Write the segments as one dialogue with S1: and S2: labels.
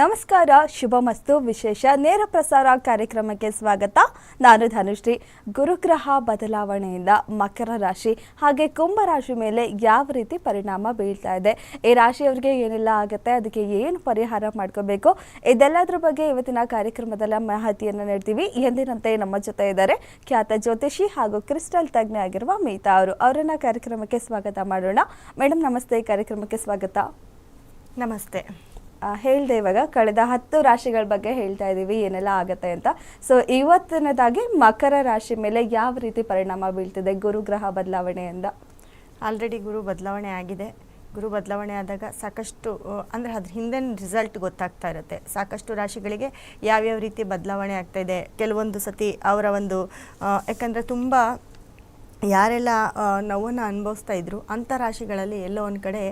S1: ನಮಸ್ಕಾರ, ಶುಭ ಮಸ್ತು, ವಿಶೇಷ ನೇರ ಪ್ರಸಾರ ಕಾರ್ಯಕ್ರಮಕ್ಕೆ ಸ್ವಾಗತ. ನಾನು ಧನುಶ್ರೀ. ಗುರುಗ್ರಹ ಬದಲಾವಣೆಯಿಂದ ಮಕರ ರಾಶಿ ಹಾಗೆ ಕುಂಭರಾಶಿ ಮೇಲೆ ಯಾವ ರೀತಿ ಪರಿಣಾಮ ಬೀಳ್ತಾ ಇದೆ, ಈ ರಾಶಿಯವರಿಗೆ ಏನೆಲ್ಲ ಆಗುತ್ತೆ, ಅದಕ್ಕೆ ಏನು ಪರಿಹಾರ ಮಾಡ್ಕೋಬೇಕು, ಇದೆಲ್ಲದರ ಬಗ್ಗೆ ಇವತ್ತಿನ ಕಾರ್ಯಕ್ರಮದಲ್ಲಿ ಮಾಹಿತಿಯನ್ನು ನೀಡ್ತೀವಿ. ಎಂದಿನಂತೆ ನಮ್ಮ ಜೊತೆ ಇದ್ದಾರೆ ಖ್ಯಾತ ಜ್ಯೋತಿಷಿ ಹಾಗೂ ಕ್ರಿಸ್ಟಲ್ ತಜ್ಞ ಆಗಿರುವ ಮೀತಾ ಅವರು. ಅವರನ್ನ ಕಾರ್ಯಕ್ರಮಕ್ಕೆ ಸ್ವಾಗತ ಮಾಡೋಣ. ಮೇಡಮ್ ನಮಸ್ತೆ, ಕಾರ್ಯಕ್ರಮಕ್ಕೆ ಸ್ವಾಗತ.
S2: ನಮಸ್ತೆ.
S1: ಹೇಳ್ದೆ ಇವಾಗ ಕಳೆದ ಹತ್ತು ರಾಶಿಗಳ ಬಗ್ಗೆ ಹೇಳ್ತಾ ಇದ್ದೀವಿ ಏನೆಲ್ಲ ಆಗುತ್ತೆ ಅಂತ. ಸೊ ಇವತ್ತಿನದಾಗಿ ಮಕರ ರಾಶಿ ಮೇಲೆ ಯಾವ ರೀತಿ ಪರಿಣಾಮ ಬೀಳ್ತಿದೆ ಗುರುಗ್ರಹ ಬದಲಾವಣೆಯಿಂದ?
S2: ಆಲ್ರೆಡಿ ಗುರು ಬದಲಾವಣೆ ಆಗಿದೆ. ಗುರು ಬದಲಾವಣೆ ಆದಾಗ ಸಾಕಷ್ಟು ಅಂದರೆ ಅದ್ರ ಹಿಂದಿನ ರಿಸಲ್ಟ್ ಗೊತ್ತಾಗ್ತಾ ಇರುತ್ತೆ. ಸಾಕಷ್ಟು ರಾಶಿಗಳಿಗೆ ಯಾವ್ಯಾವ ರೀತಿ ಬದಲಾವಣೆ ಆಗ್ತಾ ಇದೆ. ಕೆಲವೊಂದು ಸತಿ ಅವರ ಒಂದು ಯಾಕಂದರೆ ತುಂಬ ಯಾರೆಲ್ಲ ನೋವನ್ನು ಅನುಭವಿಸ್ತಾ ಇದ್ರು ಅಂಥ ರಾಶಿಗಳಲ್ಲಿ ಎಲ್ಲೋ ಒಂದು ಕಡೆ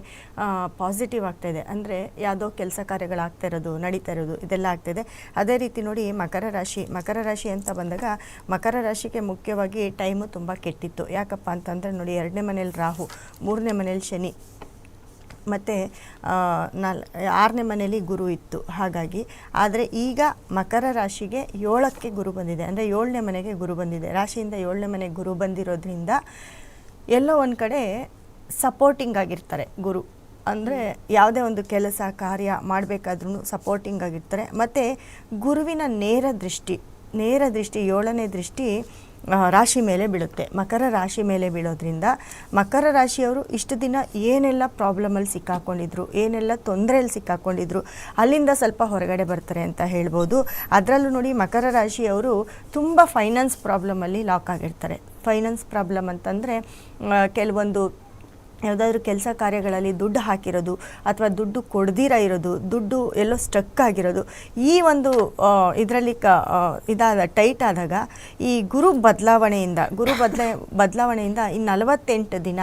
S2: ಪಾಸಿಟಿವ್ ಇದೆ. ಅಂದರೆ ಯಾವುದೋ ಕೆಲಸ ಕಾರ್ಯಗಳಾಗ್ತಾ ಇರೋದು, ನಡೀತಾ ಇರೋದು, ಇದೆಲ್ಲ ಆಗ್ತಾಯಿದೆ ಅದೇ ರೀತಿ ನೋಡಿ, ಮಕರ ರಾಶಿ. ಮಕರ ರಾಶಿ ಅಂತ ಬಂದಾಗ, ಮಕರ ರಾಶಿಗೆ ಮುಖ್ಯವಾಗಿ ಟೈಮು ತುಂಬ ಕೆಟ್ಟಿತ್ತು. ಯಾಕಪ್ಪ ಅಂತಂದರೆ ನೋಡಿ, ಎರಡನೇ ಮನೇಲಿ ರಾಹು, ಮೂರನೇ ಮನೇಲಿ ಶನಿ. ಮತ್ತು ನಾಲ್, ಆರನೇ ಮನೆಯಲ್ಲಿ ಗುರು ಇತ್ತು. ಹಾಗಾಗಿ, ಆದರೆ ಈಗ ಮಕರ ರಾಶಿಗೆ ಏಳಕ್ಕೆ ಗುರು ಬಂದಿದೆ. ಅಂದರೆ ಏಳನೇ ಮನೆಗೆ ಗುರು ಬಂದಿದೆ. ರಾಶಿಯಿಂದ ಏಳನೇ ಮನೆಗೆ ಗುರು ಬಂದಿರೋದ್ರಿಂದ ಎಲ್ಲೋ ಒಂದು ಕಡೆ ಸಪೋರ್ಟಿಂಗ್ ಆಗಿರ್ತಾರೆ ಗುರು. ಅಂದರೆ ಯಾವುದೇ ಒಂದು ಕೆಲಸ, ಕಾರ್ಯ ಮಾಡಬೇಕಾದ್ರೂ ಸಪೋರ್ಟಿಂಗ್ ಆಗಿರ್ತಾರೆ. ಮತ್ತು ಗುರುವಿನ ನೇರ ದೃಷ್ಟಿ ನೇರ ದೃಷ್ಟಿ, ಏಳನೇ ದೃಷ್ಟಿ ರಾಶಿ ಮೇಲೆ ಬೀಳುತ್ತೆ. ಮಕರ ರಾಶಿ ಮೇಲೆ ಬೀಳೋದ್ರಿಂದ ಮಕರ ರಾಶಿಯವರು ಇಷ್ಟು ದಿನ ಏನೆಲ್ಲ ಪ್ರಾಬ್ಲಮಲ್ಲಿ ಸಿಕ್ಕಾಕೊಂಡಿದ್ರು, ಏನೆಲ್ಲ ತೊಂದರೆಯಲ್ಲಿ ಸಿಕ್ಕಾಕೊಂಡಿದ್ರು, ಅಲ್ಲಿಂದ ಸ್ವಲ್ಪ ಹೊರಗಡೆ ಬರ್ತಾರೆ ಅಂತ ಹೇಳ್ಬೋದು. ಅದರಲ್ಲೂ ನೋಡಿ ಮಕರ ರಾಶಿಯವರು ತುಂಬ ಫೈನಾನ್ಸ್ ಪ್ರಾಬ್ಲಮಲ್ಲಿ ಲಾಕ್ ಆಗಿರ್ತಾರೆ. ಫೈನಾನ್ಸ್ ಪ್ರಾಬ್ಲಮ್ ಅಂತಂದರೆ ಕೆಲವೊಂದು ಯಾವುದಾದ್ರೂ ಕೆಲಸ ಕಾರ್ಯಗಳಲ್ಲಿ ದುಡ್ಡು ಹಾಕಿರೋದು ಅಥವಾ ದುಡ್ಡು ಕೊಡ್ದಿರ ಇರೋದು, ದುಡ್ಡು ಎಲ್ಲೋ ಸ್ಟಕ್ ಆಗಿರೋದು, ಈ ಒಂದು ಇದರಲ್ಲಿ ಕ ಇದಾದ ಟೈಟ್ ಆದಾಗ ಈ ಗುರು ಬದಲಾವಣೆಯಿಂದ, ಗುರು ಬದಲ, ಬದಲಾವಣೆಯಿಂದ ಈ ನಲವತ್ತೆಂಟು ದಿನ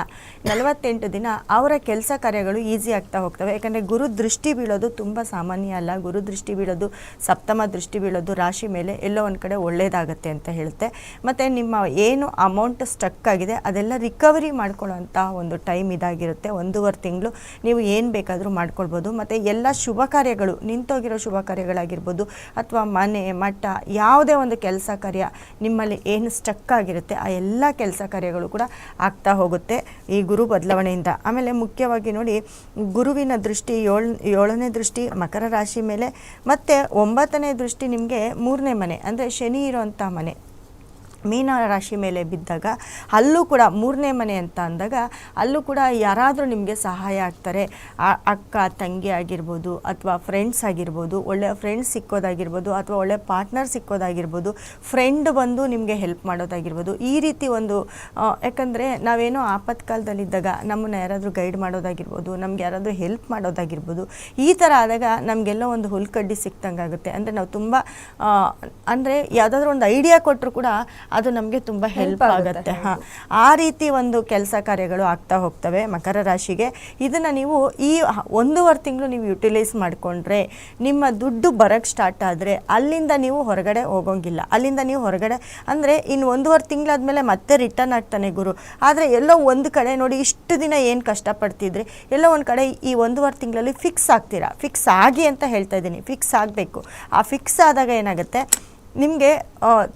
S2: ನಲವತ್ತೆಂಟು ದಿನ ಅವರ ಕೆಲಸ ಕಾರ್ಯಗಳು ಈಸಿ ಆಗ್ತಾ ಹೋಗ್ತವೆ. ಯಾಕಂದರೆ ಗುರು ದೃಷ್ಟಿ ಬೀಳೋದು ತುಂಬ ಸಾಮಾನ್ಯ ಅಲ್ಲ. ಗುರು ದೃಷ್ಟಿ ಬೀಳೋದು, ಸಪ್ತಮ ದೃಷ್ಟಿ ಬೀಳೋದು ರಾಶಿ ಮೇಲೆ ಎಲ್ಲೋ ಒಂದು ಕಡೆ ಒಳ್ಳೆಯದಾಗತ್ತೆ ಅಂತ ಹೇಳುತ್ತೆ. ಮತ್ತು ನಿಮ್ಮ ಏನು ಅಮೌಂಟ್ ಸ್ಟಕ್ ಆಗಿದೆ ಅದೆಲ್ಲ ರಿಕವರಿ ಮಾಡ್ಕೊಳ್ಳೋಂಥ ಒಂದು ಟೈಮ್ ಇದಾಗಿರುತ್ತೆ, ಒಂದೂವರೆ ತಿಂಗಳು ನೀವು ಏನು ಬೇಕಾದರೂ ಮಾಡ್ಕೊಳ್ಬೋದು. ಮತ್ತು ಎಲ್ಲ ಶುಭ ಕಾರ್ಯಗಳು, ನಿಂತೋಗಿರೋ ಶುಭ ಕಾರ್ಯಗಳಾಗಿರ್ಬೋದು, ಅಥವಾ ಮನೆ, ಮಠ, ಯಾವುದೇ ಒಂದು ಕೆಲಸ ಕಾರ್ಯ ನಿಮ್ಮಲ್ಲಿ ಏನು ಸ್ಟಕ್ ಆಗಿರುತ್ತೆ, ಆ ಎಲ್ಲ ಕೆಲಸ ಕಾರ್ಯಗಳು ಕೂಡ ಆಗ್ತಾ ಹೋಗುತ್ತೆ ಈ ಗುರು ಬದಲಾವಣೆಯಿಂದ. ಆಮೇಲೆ ಮುಖ್ಯವಾಗಿ ನೋಡಿ, ಗುರುವಿನ ದೃಷ್ಟಿ, ಏಳ್, ಏಳನೇ ದೃಷ್ಟಿ, ಮಕರ ರಾಶಿ ಮೇಲೆ, ಮತ್ತು ಒಂಬತ್ತನೇ ದೃಷ್ಟಿ ನಿಮಗೆ ಮೂರನೇ ಮನೆ, ಅಂದರೆ ಶನಿ ಇರೋಂಥ ಮನೆ. ಮೀನ ರಾಶಿ ಮೇಲೆ ಬಿದ್ದಾಗ ಅಲ್ಲೂ ಕೂಡ ಮೂರನೇ ಮನೆ ಅಂತ ಅಂದಾಗ ಅಲ್ಲೂ ಕೂಡ ಯಾರಾದರೂ ನಿಮಗೆ ಸಹಾಯ ಆಗ್ತಾರೆ. ಅಕ್ಕ, ತಂಗಿ ಆಗಿರ್ಬೋದು ಅಥವಾ ಫ್ರೆಂಡ್ಸ್ ಆಗಿರ್ಬೋದು ಒಳ್ಳೆಯ ಫ್ರೆಂಡ್ಸ್ ಸಿಕ್ಕೋದಾಗಿರ್ಬೋದು ಅಥವಾ ಒಳ್ಳೆಯ ಪಾರ್ಟ್ನರ್ ಸಿಕ್ಕೋದಾಗಿರ್ಬೋದು ಫ್ರೆಂಡ್ ಬಂದು ನಿಮಗೆ ಹೆಲ್ಪ್ ಮಾಡೋದಾಗಿರ್ಬೋದು, ಈ ರೀತಿ ಒಂದು ಯಾಕಂದರೆ ನಾವೇನೋ ಆಪತ್ಕಾಲದಲ್ಲಿದ್ದಾಗ ನಮ್ಮನ್ನು ಯಾರಾದರೂ ಗೈಡ್ ಮಾಡೋದಾಗಿರ್ಬೋದು, ನಮ್ಗೆ ಯಾರಾದರೂ ಹೆಲ್ಪ್ ಮಾಡೋದಾಗಿರ್ಬೋದು, ಈ ಥರ ಆದಾಗ ನಮಗೆಲ್ಲ ಒಂದು ಹುಲ್ಕಡ್ಡಿ ಸಿಕ್ತಂಗೆ ಆಗುತ್ತೆ ಅಂದರೆ ನಾವು ತುಂಬ ಅಂದರೆ ಯಾವುದಾದ್ರೂ ಒಂದು ಐಡಿಯಾ ಕೊಟ್ಟರು ಕೂಡ ಅದು ನಮಗೆ ತುಂಬ ಹೆಲ್ಪ್
S1: ಆಗುತ್ತೆ,
S2: ಹಾಂ. ಆ ರೀತಿ ಒಂದು ಕೆಲಸ ಕಾರ್ಯಗಳು ಆಗ್ತಾ ಹೋಗ್ತವೆ ಮಕರ ರಾಶಿಗೆ. ಇದನ್ನು ನೀವು ಈ ಒಂದೂವರೆ ತಿಂಗಳು ನೀವು ಯುಟಿಲೈಸ್ ಮಾಡಿಕೊಂಡ್ರೆ ನಿಮ್ಮ ದುಡ್ಡು ಬರೋಕ್ಕೆ ಸ್ಟಾರ್ಟ್ ಆದರೆ ಅಲ್ಲಿಂದ ನೀವು ಹೊರಗಡೆ ಹೋಗೋಂಗಿಲ್ಲ. ಅಲ್ಲಿಂದ ನೀವು ಹೊರಗಡೆ ಅಂದರೆ ಇನ್ನು ಒಂದೂವರೆ ತಿಂಗಳಾದಮೇಲೆ ಮತ್ತೆ ರಿಟರ್ನ್ ಆಗ್ತಾನೆ ಗುರು. ಆದರೆ ಎಲ್ಲೋ ಒಂದು ಕಡೆ ನೋಡಿ ಇಷ್ಟು ದಿನ ಏನು ಕಷ್ಟಪಡ್ತಿದ್ರಿ ಎಲ್ಲೋ ಒಂದು ಕಡೆ ಈ ಒಂದೂವರೆ ತಿಂಗಳಲ್ಲಿ ಫಿಕ್ಸ್ ಆಗ್ತೀರಾ? ಫಿಕ್ಸ್ ಆಗಿ ಅಂತ ಹೇಳ್ತಾ ಇದ್ದೀನಿ. ಫಿಕ್ಸ್ ಆಗಬೇಕು. ಆ ಫಿಕ್ಸ್ ಆದಾಗ ಏನಾಗುತ್ತೆ? ನಿಮಗೆ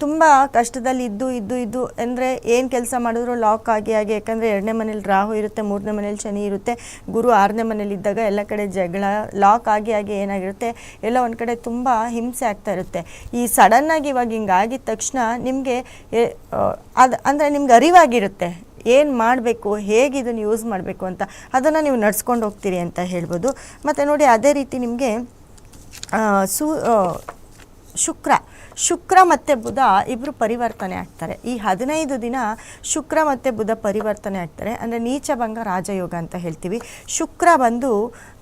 S2: ತುಂಬ ಕಷ್ಟದಲ್ಲಿ ಇದ್ದು ಇದ್ದು ಇದ್ದು ಅಂದರೆ ಏನು ಕೆಲಸ ಮಾಡಿದ್ರು ಲಾಕ್ ಆಗಿ ಆಗಿ, ಯಾಕಂದರೆ ಎರಡನೇ ಮನೇಲಿ ರಾಹು ಇರುತ್ತೆ, ಮೂರನೇ ಮನೇಲಿ ಶನಿ ಇರುತ್ತೆ, ಗುರು ಆರನೇ ಮನೇಲಿ ಇದ್ದಾಗ ಎಲ್ಲ ಕಡೆ ಜಗಳ ಲಾಕ್ ಆಗಿ ಆಗಿ ಏನಾಗಿರುತ್ತೆ, ಎಲ್ಲ ಒಂದು ಕಡೆ ತುಂಬ ಹಿಂಸೆ ಆಗ್ತಾ ಇರುತ್ತೆ. ಈ ಸಡನ್ನಾಗಿ ಇವಾಗ ಹಿಂಗಾಗಿದ ತಕ್ಷಣ ನಿಮಗೆ ಅದು, ಅಂದರೆ ನಿಮ್ಗೆ ಅರಿವಾಗಿರುತ್ತೆ, ಏನು ಮಾಡಬೇಕು ಹೇಗೆ ಇದನ್ನು ಯೂಸ್ ಮಾಡಬೇಕು ಅಂತ, ಅದನ್ನು ನೀವು ನಡ್ಸ್ಕೊಂಡು ಹೋಗ್ತೀರಿ ಅಂತ ಹೇಳ್ಬೋದು. ಮತ್ತು ನೋಡಿ, ಅದೇ ರೀತಿ ನಿಮಗೆ ಸೂ ಶುಕ್ರ ಶುಕ್ರ ಮತ್ತು ಬುಧ ಇಬ್ಬರು ಪರಿವರ್ತನೆ ಆಗ್ತಾರೆ. ಈ ಹದಿನೈದು ದಿನ ಶುಕ್ರ ಮತ್ತು ಬುಧ ಪರಿವರ್ತನೆ ಆಗ್ತಾರೆ. ಅಂದರೆ ನೀಚಭಂಗ ರಾಜಯೋಗ ಅಂತ ಹೇಳ್ತೀವಿ. ಶುಕ್ರ ಬಂದು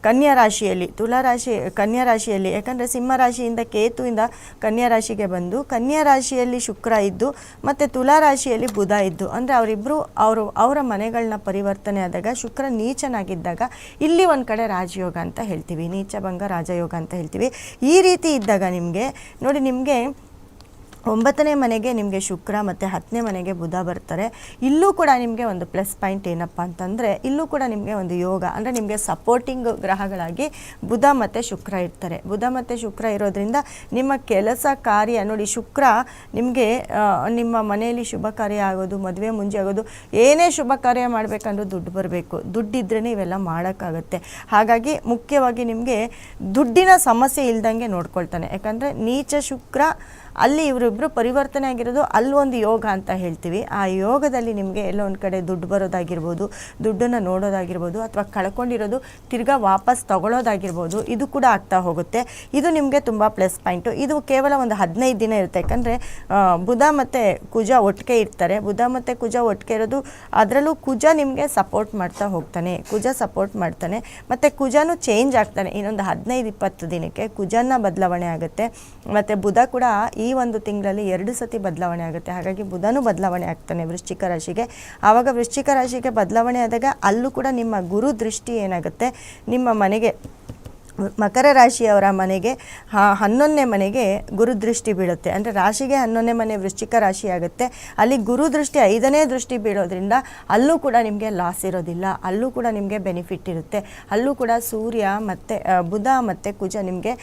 S2: ಕನ್ಯಾ ರಾಶಿಯಲ್ಲಿ, ತುಲಾ ರಾಶಿ, ಕನ್ಯಾ ರಾಶಿಯಲ್ಲಿ, ಯಾಕಂದರೆ ಸಿಂಹ ರಾಶಿಯಿಂದ ಕೇತುವಿಂದ ಕನ್ಯಾ ರಾಶಿಗೆ ಬಂದು ಕನ್ಯಾ ರಾಶಿಯಲ್ಲಿ ಶುಕ್ರ ಇದ್ದು, ಮತ್ತು ತುಲಾ ರಾಶಿಯಲ್ಲಿ ಬುಧ ಇದ್ದು, ಅಂದರೆ ಅವರಿಬ್ಬರು ಅವರು ಅವರ ಮನೆಗಳನ್ನ ಪರಿವರ್ತನೆ ಆದಾಗ ಶುಕ್ರ ನೀಚನಾಗಿದ್ದಾಗ ಇಲ್ಲಿ ಒಂದು ಕಡೆ ರಾಜಯೋಗ ಅಂತ ಹೇಳ್ತೀವಿ. ನೀಚಭಂಗ ರಾಜಯೋಗ ಅಂತ ಹೇಳ್ತೀವಿ. ಈ ರೀತಿ ಇದ್ದಾಗ ನಿಮಗೆ, ನೋಡಿ ನಿಮಗೆ ಒಂಬತ್ತನೇ ಮನೆಗೆ ನಿಮಗೆ ಶುಕ್ರ ಮತ್ತು ಹತ್ತನೇ ಮನೆಗೆ ಬುಧ ಬರ್ತಾರೆ. ಇಲ್ಲೂ ಕೂಡ ನಿಮಗೆ ಒಂದು ಪ್ಲಸ್ ಪಾಯಿಂಟ್ ಏನಪ್ಪ ಅಂತಂದರೆ, ಇಲ್ಲೂ ಕೂಡ ನಿಮಗೆ ಒಂದು ಯೋಗ ಅಂದರೆ ನಿಮಗೆ ಸಪೋರ್ಟಿಂಗ್ ಗ್ರಹಗಳಾಗಿ ಬುಧ ಮತ್ತು ಶುಕ್ರ ಇರ್ತಾರೆ. ಬುಧ ಮತ್ತು ಶುಕ್ರ ಇರೋದ್ರಿಂದ ನಿಮ್ಮ ಕೆಲಸ ಕಾರ್ಯ ನೋಡಿ ಶುಕ್ರ ನಿಮಗೆ ನಿಮ್ಮ ಮನೆಯಲ್ಲಿ ಶುಭ ಕಾರ್ಯ ಆಗೋದು, ಮದುವೆ ಮುಂಜೆ ಆಗೋದು, ಏನೇ ಶುಭ ಕಾರ್ಯ ಮಾಡಬೇಕಂದ್ರೂ ದುಡ್ಡು ಬರಬೇಕು. ದುಡ್ಡಿದ್ರೇ ಇವೆಲ್ಲ ಮಾಡೋಕ್ಕಾಗುತ್ತೆ. ಹಾಗಾಗಿ ಮುಖ್ಯವಾಗಿ ನಿಮಗೆ ದುಡ್ಡಿನ ಸಮಸ್ಯೆ ಇಲ್ದಂಗೆ ನೋಡ್ಕೊಳ್ತಾನೆ. ಯಾಕಂದರೆ ನೀಚ ಶುಕ್ರ ಅಲ್ಲಿ ಇವರಿಬ್ಬರು ಪರಿವರ್ತನೆ ಆಗಿರೋದು ಅಲ್ಲೊಂದು ಯೋಗ ಅಂತ ಹೇಳ್ತೀವಿ. ಆ ಯೋಗದಲ್ಲಿ ನಿಮಗೆ ಎಲ್ಲೋ ಒಂದು ಕಡೆ ದುಡ್ಡು ಬರೋದಾಗಿರ್ಬೋದು, ದುಡ್ಡನ್ನು ನೋಡೋದಾಗಿರ್ಬೋದು, ಅಥವಾ ಕಳ್ಕೊಂಡಿರೋದು ತಿರ್ಗಾ ವಾಪಸ್ ತಗೊಳ್ಳೋದಾಗಿರ್ಬೋದು ಇದು ಕೂಡ ಆಗ್ತಾ ಹೋಗುತ್ತೆ. ಇದು ನಿಮಗೆ ತುಂಬ ಪ್ಲಸ್ ಪಾಯಿಂಟು. ಇದು ಕೇವಲ ಒಂದು ಹದಿನೈದು ದಿನ ಇರುತ್ತೆ. ಯಾಕಂದರೆ ಬುಧ ಮತ್ತು ಕುಜ ಒಟ್ಟಿಗೆ ಇರ್ತಾರೆ. ಬುಧ ಮತ್ತು ಕುಜ ಒಟ್ಟಿಗೆ ಇರೋದು, ಅದರಲ್ಲೂ ಕುಜ ನಿಮಗೆ ಸಪೋರ್ಟ್ ಮಾಡ್ತಾ ಹೋಗ್ತಾನೆ. ಕುಜ ಸಪೋರ್ಟ್ ಮಾಡ್ತಾನೆ. ಮತ್ತು ಕುಜನೂ ಚೇಂಜ್ ಆಗ್ತಾನೆ. ಇನ್ನೊಂದು ಹದಿನೈದು ಇಪ್ಪತ್ತು ದಿನಕ್ಕೆ ಕುಜನ ಬದಲಾವಣೆ ಆಗುತ್ತೆ. ಮತ್ತು ಬುಧ ಕೂಡ ಈ ಒಂದು ತಿಂಗಳಲ್ಲಿ ಎರಡು ಸತಿ ಬದಲಾವಣೆ ಆಗುತ್ತೆ. ಹಾಗಾಗಿ ಬುಧನೂ ಬದಲಾವಣೆ ಆಗ್ತಾನೆ ವೃಶ್ಚಿಕ ರಾಶಿಗೆ. ಆವಾಗ ವೃಶ್ಚಿಕ ರಾಶಿಗೆ ಬದಲಾವಣೆ ಆದಾಗ ಅಲ್ಲೂ ಕೂಡ ನಿಮ್ಮ ಗುರು ದೃಷ್ಟಿ ಏನಾಗುತ್ತೆ? ನಿಮ್ಮ ಮನೆಗೆ ಮಕರ ರಾಶಿಯವರ ಮನೆಗೆ ಹನ್ನೊಂದನೇ ಮನೆಗೆ ಗುರುದೃಷ್ಟಿ ಬೀಳುತ್ತೆ. ಅಂದರೆ ರಾಶಿಗೆ ಹನ್ನೊಂದನೇ ಮನೆ ವೃಶ್ಚಿಕ ರಾಶಿ ಆಗುತ್ತೆ. ಅಲ್ಲಿ ಗುರುದೃಷ್ಟಿ ಐದನೇ ದೃಷ್ಟಿ ಬೀಳೋದ್ರಿಂದ ಅಲ್ಲೂ ಕೂಡ ನಿಮಗೆ ಲಾಸ್ ಇರೋದಿಲ್ಲ. ಅಲ್ಲೂ ಕೂಡ ನಿಮಗೆ ಬೆನಿಫಿಟ್ ಇರುತ್ತೆ. ಅಲ್ಲೂ ಕೂಡ ಸೂರ್ಯ ಮತ್ತು ಬುಧ ಮತ್ತು ಕುಜ ನಿಮಗೆ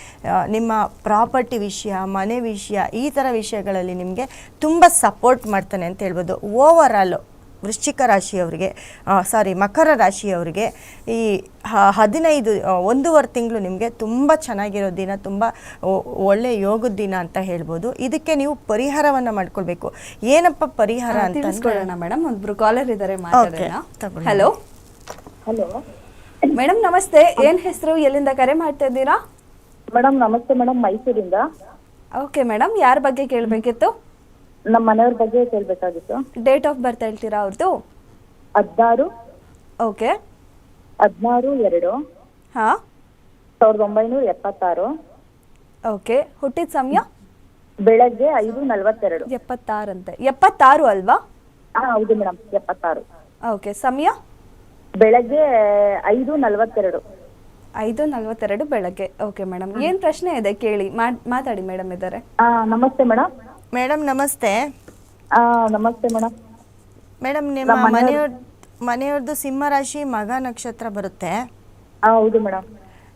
S2: ನಿಮ್ಮ ಪ್ರಾಪರ್ಟಿ ವಿಷಯ, ಮನೆ ವಿಷಯ ಈ ಥರ ವಿಷಯಗಳಲ್ಲಿ ನಿಮಗೆ ತುಂಬ ಸಪೋರ್ಟ್ ಮಾಡ್ತಾನೆ ಅಂತ ಹೇಳ್ಬೋದು. ಓವರ್ ಆಲು ವೃಶ್ಚಿಕ ರಾಶಿಯವರಿಗೆ ಸಾರಿ ಮಕರ ರಾಶಿಯವರಿಗೆ ಈ ಹದಿನೈದು ಒಂದೂವರೆ ತಿಂಗಳು ನಿಮಗೆ ತುಂಬ ಚೆನ್ನಾಗಿರೋ ದಿನ ತುಂಬ ಒಳ್ಳೆ ಯೋಗದ ದಿನ ಅಂತ ಹೇಳ್ಬೋದು. ಇದಕ್ಕೆ ನೀವು ಪರಿಹಾರವನ್ನು ಮಾಡ್ಕೊಳ್ಬೇಕು. ಏನಪ್ಪ ಪರಿಹಾರ ಅಂತ
S1: ಮೇಡಮ್ ಒಬ್ಬರು ಕಾಲರ್ ಇದ್ದಾರೆ. ಹಲೋ
S3: ಹಲೋ
S1: ಮೇಡಮ್ ನಮಸ್ತೆ. ಏನ್ ಹೆಸರು ಎಲ್ಲಿಂದ ಕರೆ ಮಾಡ್ತಾ ಇದ್ದೀರಾ?
S3: ಮೇಡಮ್ ನಮಸ್ತೆ ಮೇಡಮ್ ಮೈಸೂರಿಂದ.
S1: ಓಕೆ ಮೇಡಮ್ ಯಾರ ಬಗ್ಗೆ ಕೇಳಬೇಕಿತ್ತು?
S3: ನಮ್ಮ ಮನೆಯವ್ರ ಬಗ್ಗೆ ಕೇಳ್ಬೇಕಾಗಿತ್ತು.
S1: ಡೇಟ್ ಆಫ್ ಬರ್ತ್ ಹೇಳ್ತೀರಾ ಅವ್ರದ್ದು
S3: ಹದಿನಾರು.
S1: ಓಕೆ
S3: ಹದಿನಾರು ಎರಡು.
S1: ಹಾ.
S3: ಸಾವಿರದ ಒಂಬೈನೂರ ಎಪ್ಪತ್ತಾರು.
S1: ಓಕೆ ಹುಟ್ಟಿದ ಸಮಯ?
S3: ಬೆಳಗ್ಗೆ ಐದು ನಲವತ್ತೆರಡು.
S1: ಎಪ್ಪತ್ತಾರಂತೆ ಎಪ್ಪತ್ತಾರು ಅಲ್ವಾ?
S3: ಹಾ ಹೌದು ಮೇಡಮ್ ಎಪ್ಪತ್ತಾರು.
S1: ಓಕೆ ಸಮಯ?
S3: ಬೆಳಗ್ಗೆ ಐದು ನಲವತ್ತೆರಡು.
S1: ಐದು ನಲವತ್ತೆರಡು ಬೆಳಗ್ಗೆ. ಓಕೆ ಮೇಡಮ್ ಏನ್ ಪ್ರಶ್ನೆ ಇದೆ ಕೇಳಿ. ಮಾಡ್- ಮಾತಾಡಿ ಮೇಡಮ್ ಇದ್ದಾರೆ
S3: ನಮಸ್ತೆ ಮೇಡಮ್
S2: ಮೇಡಮ್ ನಮಸ್ತೆ.
S3: ಆ, ನಮಸ್ತೆ ಮೇಡಮ್.
S2: ಮೇಡಮ್ ನಿಮ್ಮ ಮನೆಯವ್ರ ಮನೆಯವ್ರದ್ದು ಸಿಂಹ ರಾಶಿ ಮಗ ನಕ್ಷತ್ರ ಬರುತ್ತೆ.
S3: ಹೌದು ಮೇಡಮ್.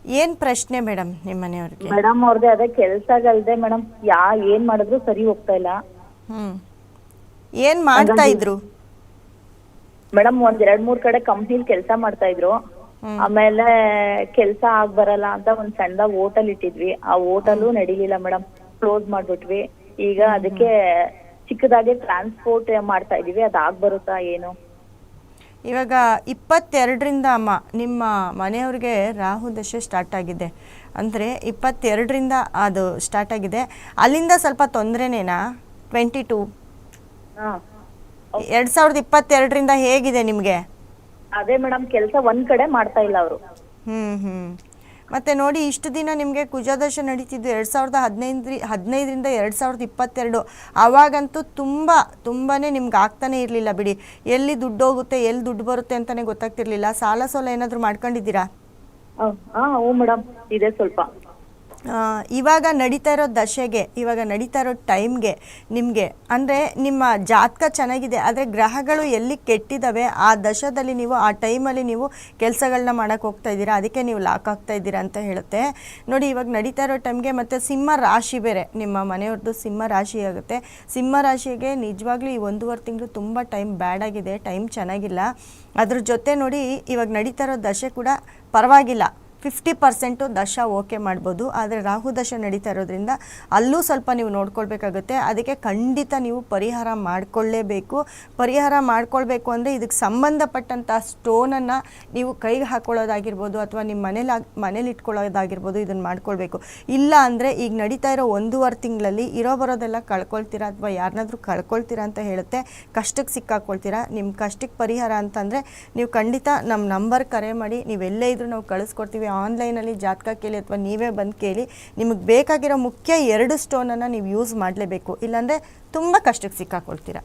S2: ಏನು ಪ್ರಶ್ನೆ ಮೇಡಮ್ ನಿಮ್ಮ ಮನೆಯವ್ರಿಗೆ?
S3: ಮೇಡಮ್ ಅವ್ರದ್ದೇ ಅದೇ ಕೆಲ್ಸಗಲ್ದೆ ಮೇಡಮ್ ಯಾ ಏನ್ ಮಾಡಿದ್ರು ಸರಿ ಹೋಗ್ತಾ ಇಲ್ಲ.
S2: ಹ್ಮ್. ಏನ್ ಮಾಡ್ತಾ ಇದ್ರು?
S3: ಮೇಡಮ್ ಒಂದ್ ಎರಡ್ ಮೂರ್ ಕಡೆ ಕಂಪ್ನಿಲ್ ಕೆಲಸ ಮಾಡ್ತಾ ಇದ್ರು. ಆಮೇಲೆ ಕೆಲ್ಸ ಆಗ್ ಬರಲ್ಲ ಅಂತ ಒಂದ್ ಸಣ್ಣದಾಗ ಹೋಟೆಲ್ ಇಟ್ಟಿದ್ವಿ. ಆ ಹೋಟೆಲು ನಡೀಲಿಲ್ಲ ಮೇಡಮ್. ಕ್ಲೋಸ್ ಮಾಡ್ಬಿಟ್ವಿ. ಈಗ ಅದಕ್ಕೆ ಚಿಕ್ಕದಾಗಿ ಟ್ರಾನ್ಸ್ಪೋರ್ಟ್ ಮಾಡ್ತಾ ಇದೀವಿ. ಅದಾಗ್ ಬರುತ್ತಾ ಏನು?
S2: ಇವಾಗ ಇಪ್ಪತ್ತೆರಡರಿಂದ ಅಮ್ಮ ನಿಮ್ಮ ಮನೆಯವ್ರಿಗೆ ರಾಹು ದಶೆ ಸ್ಟಾರ್ಟ್ ಆಗಿದೆ. ಅಂದರೆ ಇಪ್ಪತ್ತೆರಡರಿಂದ ಅದು ಸ್ಟಾರ್ಟ್ ಆಗಿದೆ. ಅಲ್ಲಿಂದ ಸ್ವಲ್ಪ ತೊಂದರೆನೇನಾ? ಟ್ವೆಂಟಿ ಟೂ
S3: ಹಾ.
S2: ಎರಡು ಸಾವಿರದ ಇಪ್ಪತ್ತೆರಡರಿಂದ ಹೇಗಿದೆ ನಿಮಗೆ?
S3: ಅದೇ ಮೇಡಮ್ ಕೆಲಸ ಒಂದ್ ಕಡೆ ಮಾಡ್ತಾ ಇಲ್ಲ ಅವರು.
S2: ಹ್ಮ್ ಹ್ಞೂ ಮತ್ತು ನೋಡಿ, ಇಷ್ಟು ದಿನ ನಿಮಗೆ ಕುಜದಶ ನಡೀತಿದ್ದು ಎರಡು ಸಾವಿರದ ಹದಿನೈದ್ರಿ, ಹದಿನೈದರಿಂದ ಎರಡು ಸಾವಿರದ ಇಪ್ಪತ್ತೆರಡು. ಆವಾಗಂತೂ ತುಂಬ ತುಂಬಾ ನಿಮ್ಗೆ ಆಗ್ತಾನೆ ಇರಲಿಲ್ಲ ಬಿಡಿ. ಎಲ್ಲಿ ದುಡ್ಡು ಹೋಗುತ್ತೆ, ಎಲ್ಲಿ ದುಡ್ಡು ಬರುತ್ತೆ ಅಂತಲೇ ಗೊತ್ತಾಗ್ತಿರ್ಲಿಲ್ಲ. ಸಾಲ ಸೋಲ ಏನಾದರೂ ಮಾಡ್ಕೊಂಡಿದ್ದೀರಾ?
S3: ಇದೆ ಸ್ವಲ್ಪ.
S2: ಇವಾಗ ನಡೀತಾ ಇರೋ ದಶೆಗೆ, ಇವಾಗ ನಡೀತಾ ಇರೋ ಟೈಮ್ಗೆ ನಿಮಗೆ, ಅಂದರೆ ನಿಮ್ಮ ಜಾತಕ ಚೆನ್ನಾಗಿದೆ, ಆದರೆ ಗ್ರಹಗಳು ಎಲ್ಲಿ ಕೆಟ್ಟಿದ್ದಾವೆ ಆ ದಶದಲ್ಲಿ ನೀವು, ಆ ಟೈಮಲ್ಲಿ ನೀವು ಕೆಲಸಗಳನ್ನ ಮಾಡೋಕ್ಕೆ ಹೋಗ್ತಾ ಇದ್ದೀರಾ, ಅದಕ್ಕೆ ನೀವು ಲಾಕ್ ಆಗ್ತಾ ಇದ್ದೀರಾ ಅಂತ ಹೇಳುತ್ತೆ. ನೋಡಿ, ಇವಾಗ ನಡೀತಾ ಇರೋ ಟೈಮ್ಗೆ ಮತ್ತು ಸಿಂಹ ರಾಶಿ ಬೇರೆ, ನಿಮ್ಮ ಮನೆಯವ್ರದ್ದು ಸಿಂಹ ರಾಶಿ ಆಗುತ್ತೆ. ಸಿಂಹ ರಾಶಿಗೆ ನಿಜವಾಗ್ಲೂ ಈ ಒಂದೂವರೆ ತಿಂಗಳು ತುಂಬ ಟೈಮ್ ಬ್ಯಾಡ್ ಆಗಿದೆ, ಟೈಮ್ ಚೆನ್ನಾಗಿಲ್ಲ. ಅದ್ರ ಜೊತೆ ನೋಡಿ, ಇವಾಗ ನಡೀತಾ ಇರೋ ದಶೆ ಕೂಡ ಪರವಾಗಿಲ್ಲ. ಫಿಫ್ಟಿ ಪರ್ಸೆಂಟು ದಶ ಓಕೆ ಮಾಡ್ಬೋದು. ಆದರೆ ರಾಹು ದಶ ನಡೀತಾ ಇರೋದ್ರಿಂದ ಅಲ್ಲೂ ಸ್ವಲ್ಪ ನೀವು ನೋಡ್ಕೊಳ್ಬೇಕಾಗುತ್ತೆ. ಅದಕ್ಕೆ ಖಂಡಿತ ನೀವು ಪರಿಹಾರ ಮಾಡಿಕೊಳ್ಳೇಬೇಕು. ಪರಿಹಾರ ಮಾಡಿಕೊಳ್ಬೇಕು ಅಂದರೆ ಇದಕ್ಕೆ ಸಂಬಂಧಪಟ್ಟಂಥ ಸ್ಟೋನನ್ನು ನೀವು ಕೈಗೆ ಹಾಕ್ಕೊಳ್ಳೋದಾಗಿರ್ಬೋದು ಅಥವಾ ನಿಮ್ಮ ಮನೇಲಿ ಮನೇಲಿ ಇಟ್ಕೊಳ್ಳೋದಾಗಿರ್ಬೋದು ಇದನ್ನು ಮಾಡ್ಕೊಳ್ಬೇಕು. ಇಲ್ಲ ಅಂದರೆ ಈಗ ನಡೀತಾ ಇರೋ ಒಂದೂವರೆ ತಿಂಗಳಲ್ಲಿ ಇರೋ ಬರೋದೆಲ್ಲ ಕಳ್ಕೊಳ್ತೀರಾ ಅಥವಾ ಯಾರನ್ನಾದರೂ ಕಳ್ಕೊಳ್ತೀರಾ ಅಂತ ಹೇಳುತ್ತೆ. ಕಷ್ಟಕ್ಕೆ ಸಿಕ್ಕಾಕೊಳ್ತೀರಾ. ನಿಮ್ಮ ಕಷ್ಟಕ್ಕೆ ಪರಿಹಾರ ಅಂತಂದರೆ ನೀವು ಖಂಡಿತ ನಮ್ಮ ನಂಬರ್ ಕರೆ ಮಾಡಿ, ನೀವೆಲ್ಲೇ ಇದ್ರೂ ನಾವು ಕಳಿಸ್ಕೊಡ್ತೀವಿ. ಆನ್ಲೈನಲ್ಲಿ ಜಾತಕ ಕೇಳಿ ಅಥವಾ ನೀವೇ ಬಂದು ಕೇಳಿ ನಿಮಗೆ ಬೇಕಾಗಿರೋ ಮುಖ್ಯ ಎರಡು ಸ್ಟೋನನ್ನು ನೀವು ಯೂಸ್ ಮಾಡಲೇಬೇಕು. ಇಲ್ಲಾಂದರೆ ತುಂಬ ಕಷ್ಟಕ್ಕೆ ಸಿಕ್ಕಾಕೊಳ್ತೀರಾ.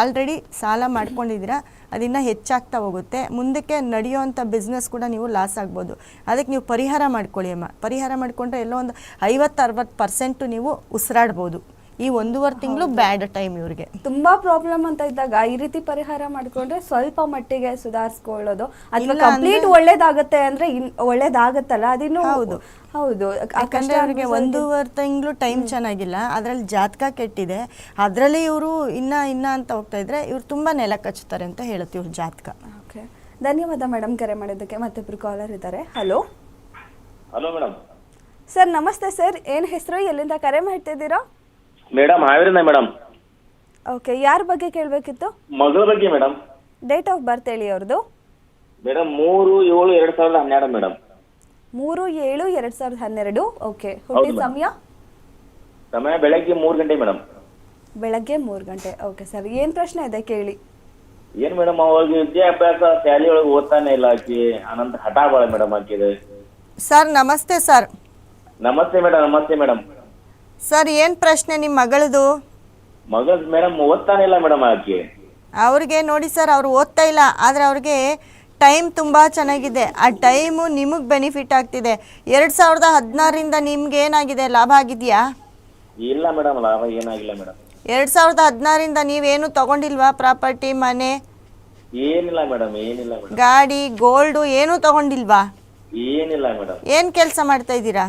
S2: ಆಲ್ರೆಡಿ ಸಾಲ ಮಾಡ್ಕೊಂಡಿದ್ದೀರಾ ಅದನ್ನು ಹೆಚ್ಚಾಗ್ತಾ ಹೋಗುತ್ತೆ. ಮುಂದಕ್ಕೆ ನಡೆಯುವಂಥ ಬಿಸ್ನೆಸ್ ಕೂಡ ನೀವು ಲಾಸ್ ಆಗ್ಬೋದು. ಅದಕ್ಕೆ ನೀವು ಪರಿಹಾರ ಮಾಡ್ಕೊಳ್ಳಿ ಅಮ್ಮ. ಪರಿಹಾರ ಮಾಡಿಕೊಂಡ್ರೆ ಎಲ್ಲೋ ಒಂದು ಐವತ್ತು ಅರವತ್ತು ಪರ್ಸೆಂಟು ನೀವು ಉಸಿರಾಡ್ಬೋದು. ಈ ಒಂದೂವರೆ ತಿಂಗಳು ಬ್ಯಾಡ್ ಟೈಮ್ ಇವ್ರಿಗೆ.
S1: ತುಂಬಾ ಪ್ರಾಬ್ಲಮ್ ಅಂತ ಇದ್ದಾಗ ಈ ರೀತಿ ಪರಿಹಾರ ಮಾಡ್ಕೊಂಡ್ರೆ ಸ್ವಲ್ಪ ಮಟ್ಟಿಗೆ ಸುಧಾರಿಸ್ಕೊಳ್ಳೋದು ಅಥವಾ ಕಂಪ್ಲೀಟ್ ಒಳ್ಳೇದಾಗತ್ತೆ ಅಂದ್ರೆ ಇನ್ ಒಳ್ಳೇದಾಗತ್ತಲ್ಲ ಅದಿನ್ನು
S2: ಹೌದು.
S1: ಹೌದು. ಆ ಕಷ್ಟ
S2: ಯಾಕಂದ್ರೆ ಅವ್ರಿಗೆ ಒಂದೂವರೆ ತಿಂಗಳು ಟೈಮ್ ಚೆನ್ನಾಗಿಲ್ಲ ಅದ್ರಲ್ಲಿ ಜಾತಕ ಕೆಟ್ಟಿದೆ ಅದರಲ್ಲಿ ಇವರು ಇನ್ನ ಇನ್ನ ಅಂತ ಹೋಗ್ತಾ ಇದ್ರೆ ಇವ್ರು ತುಂಬಾ ನೆಲ ಕಚ್ಚುತ್ತಾರೆ ಅಂತ ಹೇಳುತ್ತೆ ಇವ್ರ ಜಾತಕ.
S1: ಓಕೆ. ಧನ್ಯವಾದ ಮೇಡಮ್ ಕರೆ ಮಾಡಿದ್ದಕ್ಕೆ ಮತ್ತೊಬ್ರು ಕಾಲರ್ ಇದ್ದಾರೆ. ಹಲೋ
S4: ಹಲೋ ಮೇಡಮ್
S1: ಸರ್ ನಮಸ್ತೆ ಸರ್ ಏನ್ ಹೆಸರು? ಎಲ್ಲಿಂದ ಕರೆ ಮಾಡ್ತಿದ್ದೀರಾ?
S4: Madam ಹಾವೇರಿನ madam.
S1: ಓಕೆ ಯಾರ ಬಗ್ಗೆ ಕೇಳಬೇಕಿತ್ತು?
S4: ಮಗಳ ಬಗ್ಗೆ ಮೇಡಮ್.
S1: ಡೇಟ್ ಆಫ್ ಬರ್ತ್ ಹೇಳಿ ಅವ್ರದ್ದು
S4: ಮೇಡಮ್ ಮೂರು ಏಳು ಎರಡ್ ಸಾವಿರದ ಹನ್ನೆರಡು ಮೇಡಮ್.
S1: ಮೂರು ಏಳು ಎರಡ್ ಸಾವಿರದ ಹನ್ನೆರಡು. ಓಕೆ ಹುಟ್ಟಿದ ಸಮಯ?
S4: ಸಮಯ ಬೆಳಗ್ಗೆ ಮೂರು ಗಂಟೆ ಮೇಡಮ್.
S1: ಬೆಳಗ್ಗೆ ಮೂರು ಗಂಟೆ. ಓಕೆ ಸರ್ ಏನ್ ಪ್ರಶ್ನೆ ಇದೆ ಕೇಳಿ.
S4: ಏನ್ ಮೇಡಮ್ ಅವಾಗ ವಿದ್ಯಾಭ್ಯಾಸ ಶಾಲೆ ಒಳಗೆ ಓದ್ತಾನೆ ಇಲ್ಲ ಆಕಿ. ಅನಂತ ಹಠ ಬಾಳ ಮೇಡಮ್ ಆಕಿದೆ
S2: ಸರ್ ನಮಸ್ತೆ ಸರ್.
S4: ನಮಸ್ತೆ ಮೇಡಮ್ ನಮಸ್ತೆ ಮೇಡಮ್.
S2: ಸರ್ ಏನು ಪ್ರಶ್ನೆ ನಿಮ್ಮ ಮಗಳದು?
S4: ಮಗಳ ಮೇಡಮ್ ಓದ್ತಾನೆ ಇಲ್ಲ ಮೇಡಮ್ ಆಕೆ.
S2: ಅವ್ರಿಗೆ ನೋಡಿ ಸರ್ ಅವ್ರು ಓದ್ತಾ ಇಲ್ಲ ಆದರೆ ಅವ್ರಿಗೆ ಟೈಮ್ ತುಂಬ ಚೆನ್ನಾಗಿದೆ. ಆ ಟೈಮು ನಿಮಗೆ ಬೆನಿಫಿಟ್ ಆಗ್ತಿದೆ. ಎರಡು ಸಾವಿರದ ಹದಿನಾರರಿಂದ ನಿಮ್ಗೆ ಏನಾಗಿದೆ? ಲಾಭ ಆಗಿದೆಯಾ?
S4: ಇಲ್ಲ ಮೇಡಮ್ ಲಾಭ ಏನಾಗಿಲ್ಲ ಮೇಡಮ್.
S2: ಎರಡು ಸಾವಿರದ ಹದಿನಾರರಿಂದ ನೀವೇನು ತಗೊಂಡಿಲ್ವಾ ಪ್ರಾಪರ್ಟಿ ಮನೆ?
S4: ಏನಿಲ್ಲ ಮೇಡಮ್ ಏನಿಲ್ಲ ಮೇಡಮ್.
S2: ಗಾಡಿ ಗೋಲ್ಡು ಏನೂ ತಗೊಂಡಿಲ್ವಾ?
S4: ಏನಿಲ್ಲ ಮೇಡಮ್.
S2: ಏನು ಕೆಲಸ ಮಾಡ್ತಾ ಇದ್ದೀರಾ?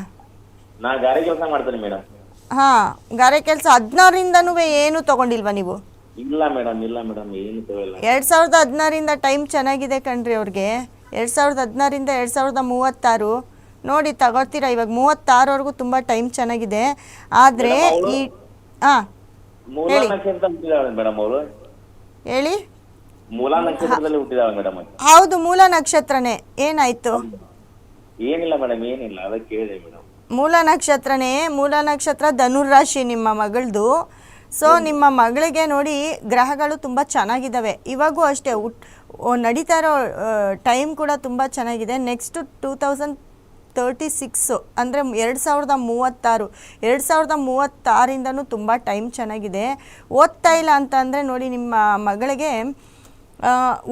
S4: ನಾ ಗಾರೆ ಕೆಲಸ ಮಾಡ್ತೀನಿ ಮೇಡಮ್.
S2: ಹಾಂ ಗಾರೆ ಕೆಲಸ ಹದಿನಾರರಿಂದನೂ ಏನು ತಗೊಂಡಿಲ್ವಾ ನೀವು?
S4: ಇಲ್ಲ ಮೇಡಮ್ ಇಲ್ಲ ಮೇಡಮ್ ಏನು ತಗೊಳ್ಳಲ್ಲ.
S2: ಎರಡು ಸಾವಿರದ ಹದಿನಾರಿಂದ ಟೈಮ್ ಚೆನ್ನಾಗಿದೆ ಕಣ್ರಿ ಅವ್ರಿಗೆ. ಎರಡ್ ಸಾವಿರದ ಹದಿನಾರಿಂದ ಎರಡ್ ಸಾವಿರದ ಮೂವತ್ತಾರು. ನೋಡಿ ತಗೋತೀರಾ? ಇವಾಗ ಮೂವತ್ತಾರವರೆಗೂ ತುಂಬ ಟೈಮ್ ಚೆನ್ನಾಗಿದೆ. ಆದ್ರೆ ಈ ಹಾ
S4: ಮೂಲ
S2: ಹೇಳಿ.
S4: ನಕ್ಷತ್ರ ಹುಟ್ಟಿದಾಳೆ ಮೇಡಮ್ ಅವರು.
S2: ಹೇಳಿ.
S4: ಮೂಲ ನಕ್ಷತ್ರದಲ್ಲಿ ಹುಟ್ಟಿದಾಳೆ ಮೇಡಮ್
S2: ಹೌದು ಮೂಲ ನಕ್ಷತ್ರನೇ. ಏನಾಯ್ತು?
S4: ಏನಿಲ್ಲ ಮೇಡಮ್ ಏನಿಲ್ಲ ಅದಕ್ಕೆ ಕೇಳಿದೆ ಮೇಡಮ್.
S2: ಮೂಲ ನಕ್ಷತ್ರನೇ ಮೂಲ ನಕ್ಷತ್ರ ಧನುರಾಶಿ ನಿಮ್ಮ ಮಗಳದು. ಸೊ ನಿಮ್ಮ ಮಗಳಿಗೆ ನೋಡಿ ಗ್ರಹಗಳು ತುಂಬ ಚೆನ್ನಾಗಿದ್ದಾವೆ ಇವಾಗೂ ಅಷ್ಟೇ ಉಟ್ ನಡೀತಾ ಇರೋ ಟೈಮ್ ಕೂಡ ತುಂಬ ಚೆನ್ನಾಗಿದೆ. Next two thousand thirty six ಅಂದರೆ ಎರಡು ಸಾವಿರದ ಮೂವತ್ತಾರು ಎರಡು ಸಾವಿರದ ಮೂವತ್ತಾರಿಂದನೂ ತುಂಬ ಟೈಮ್ ಚೆನ್ನಾಗಿದೆ. ಓದ್ತಾ ಇಲ್ಲ ಅಂತ ಅಂದರೆ ನೋಡಿ ನಿಮ್ಮ ಮಗಳಿಗೆ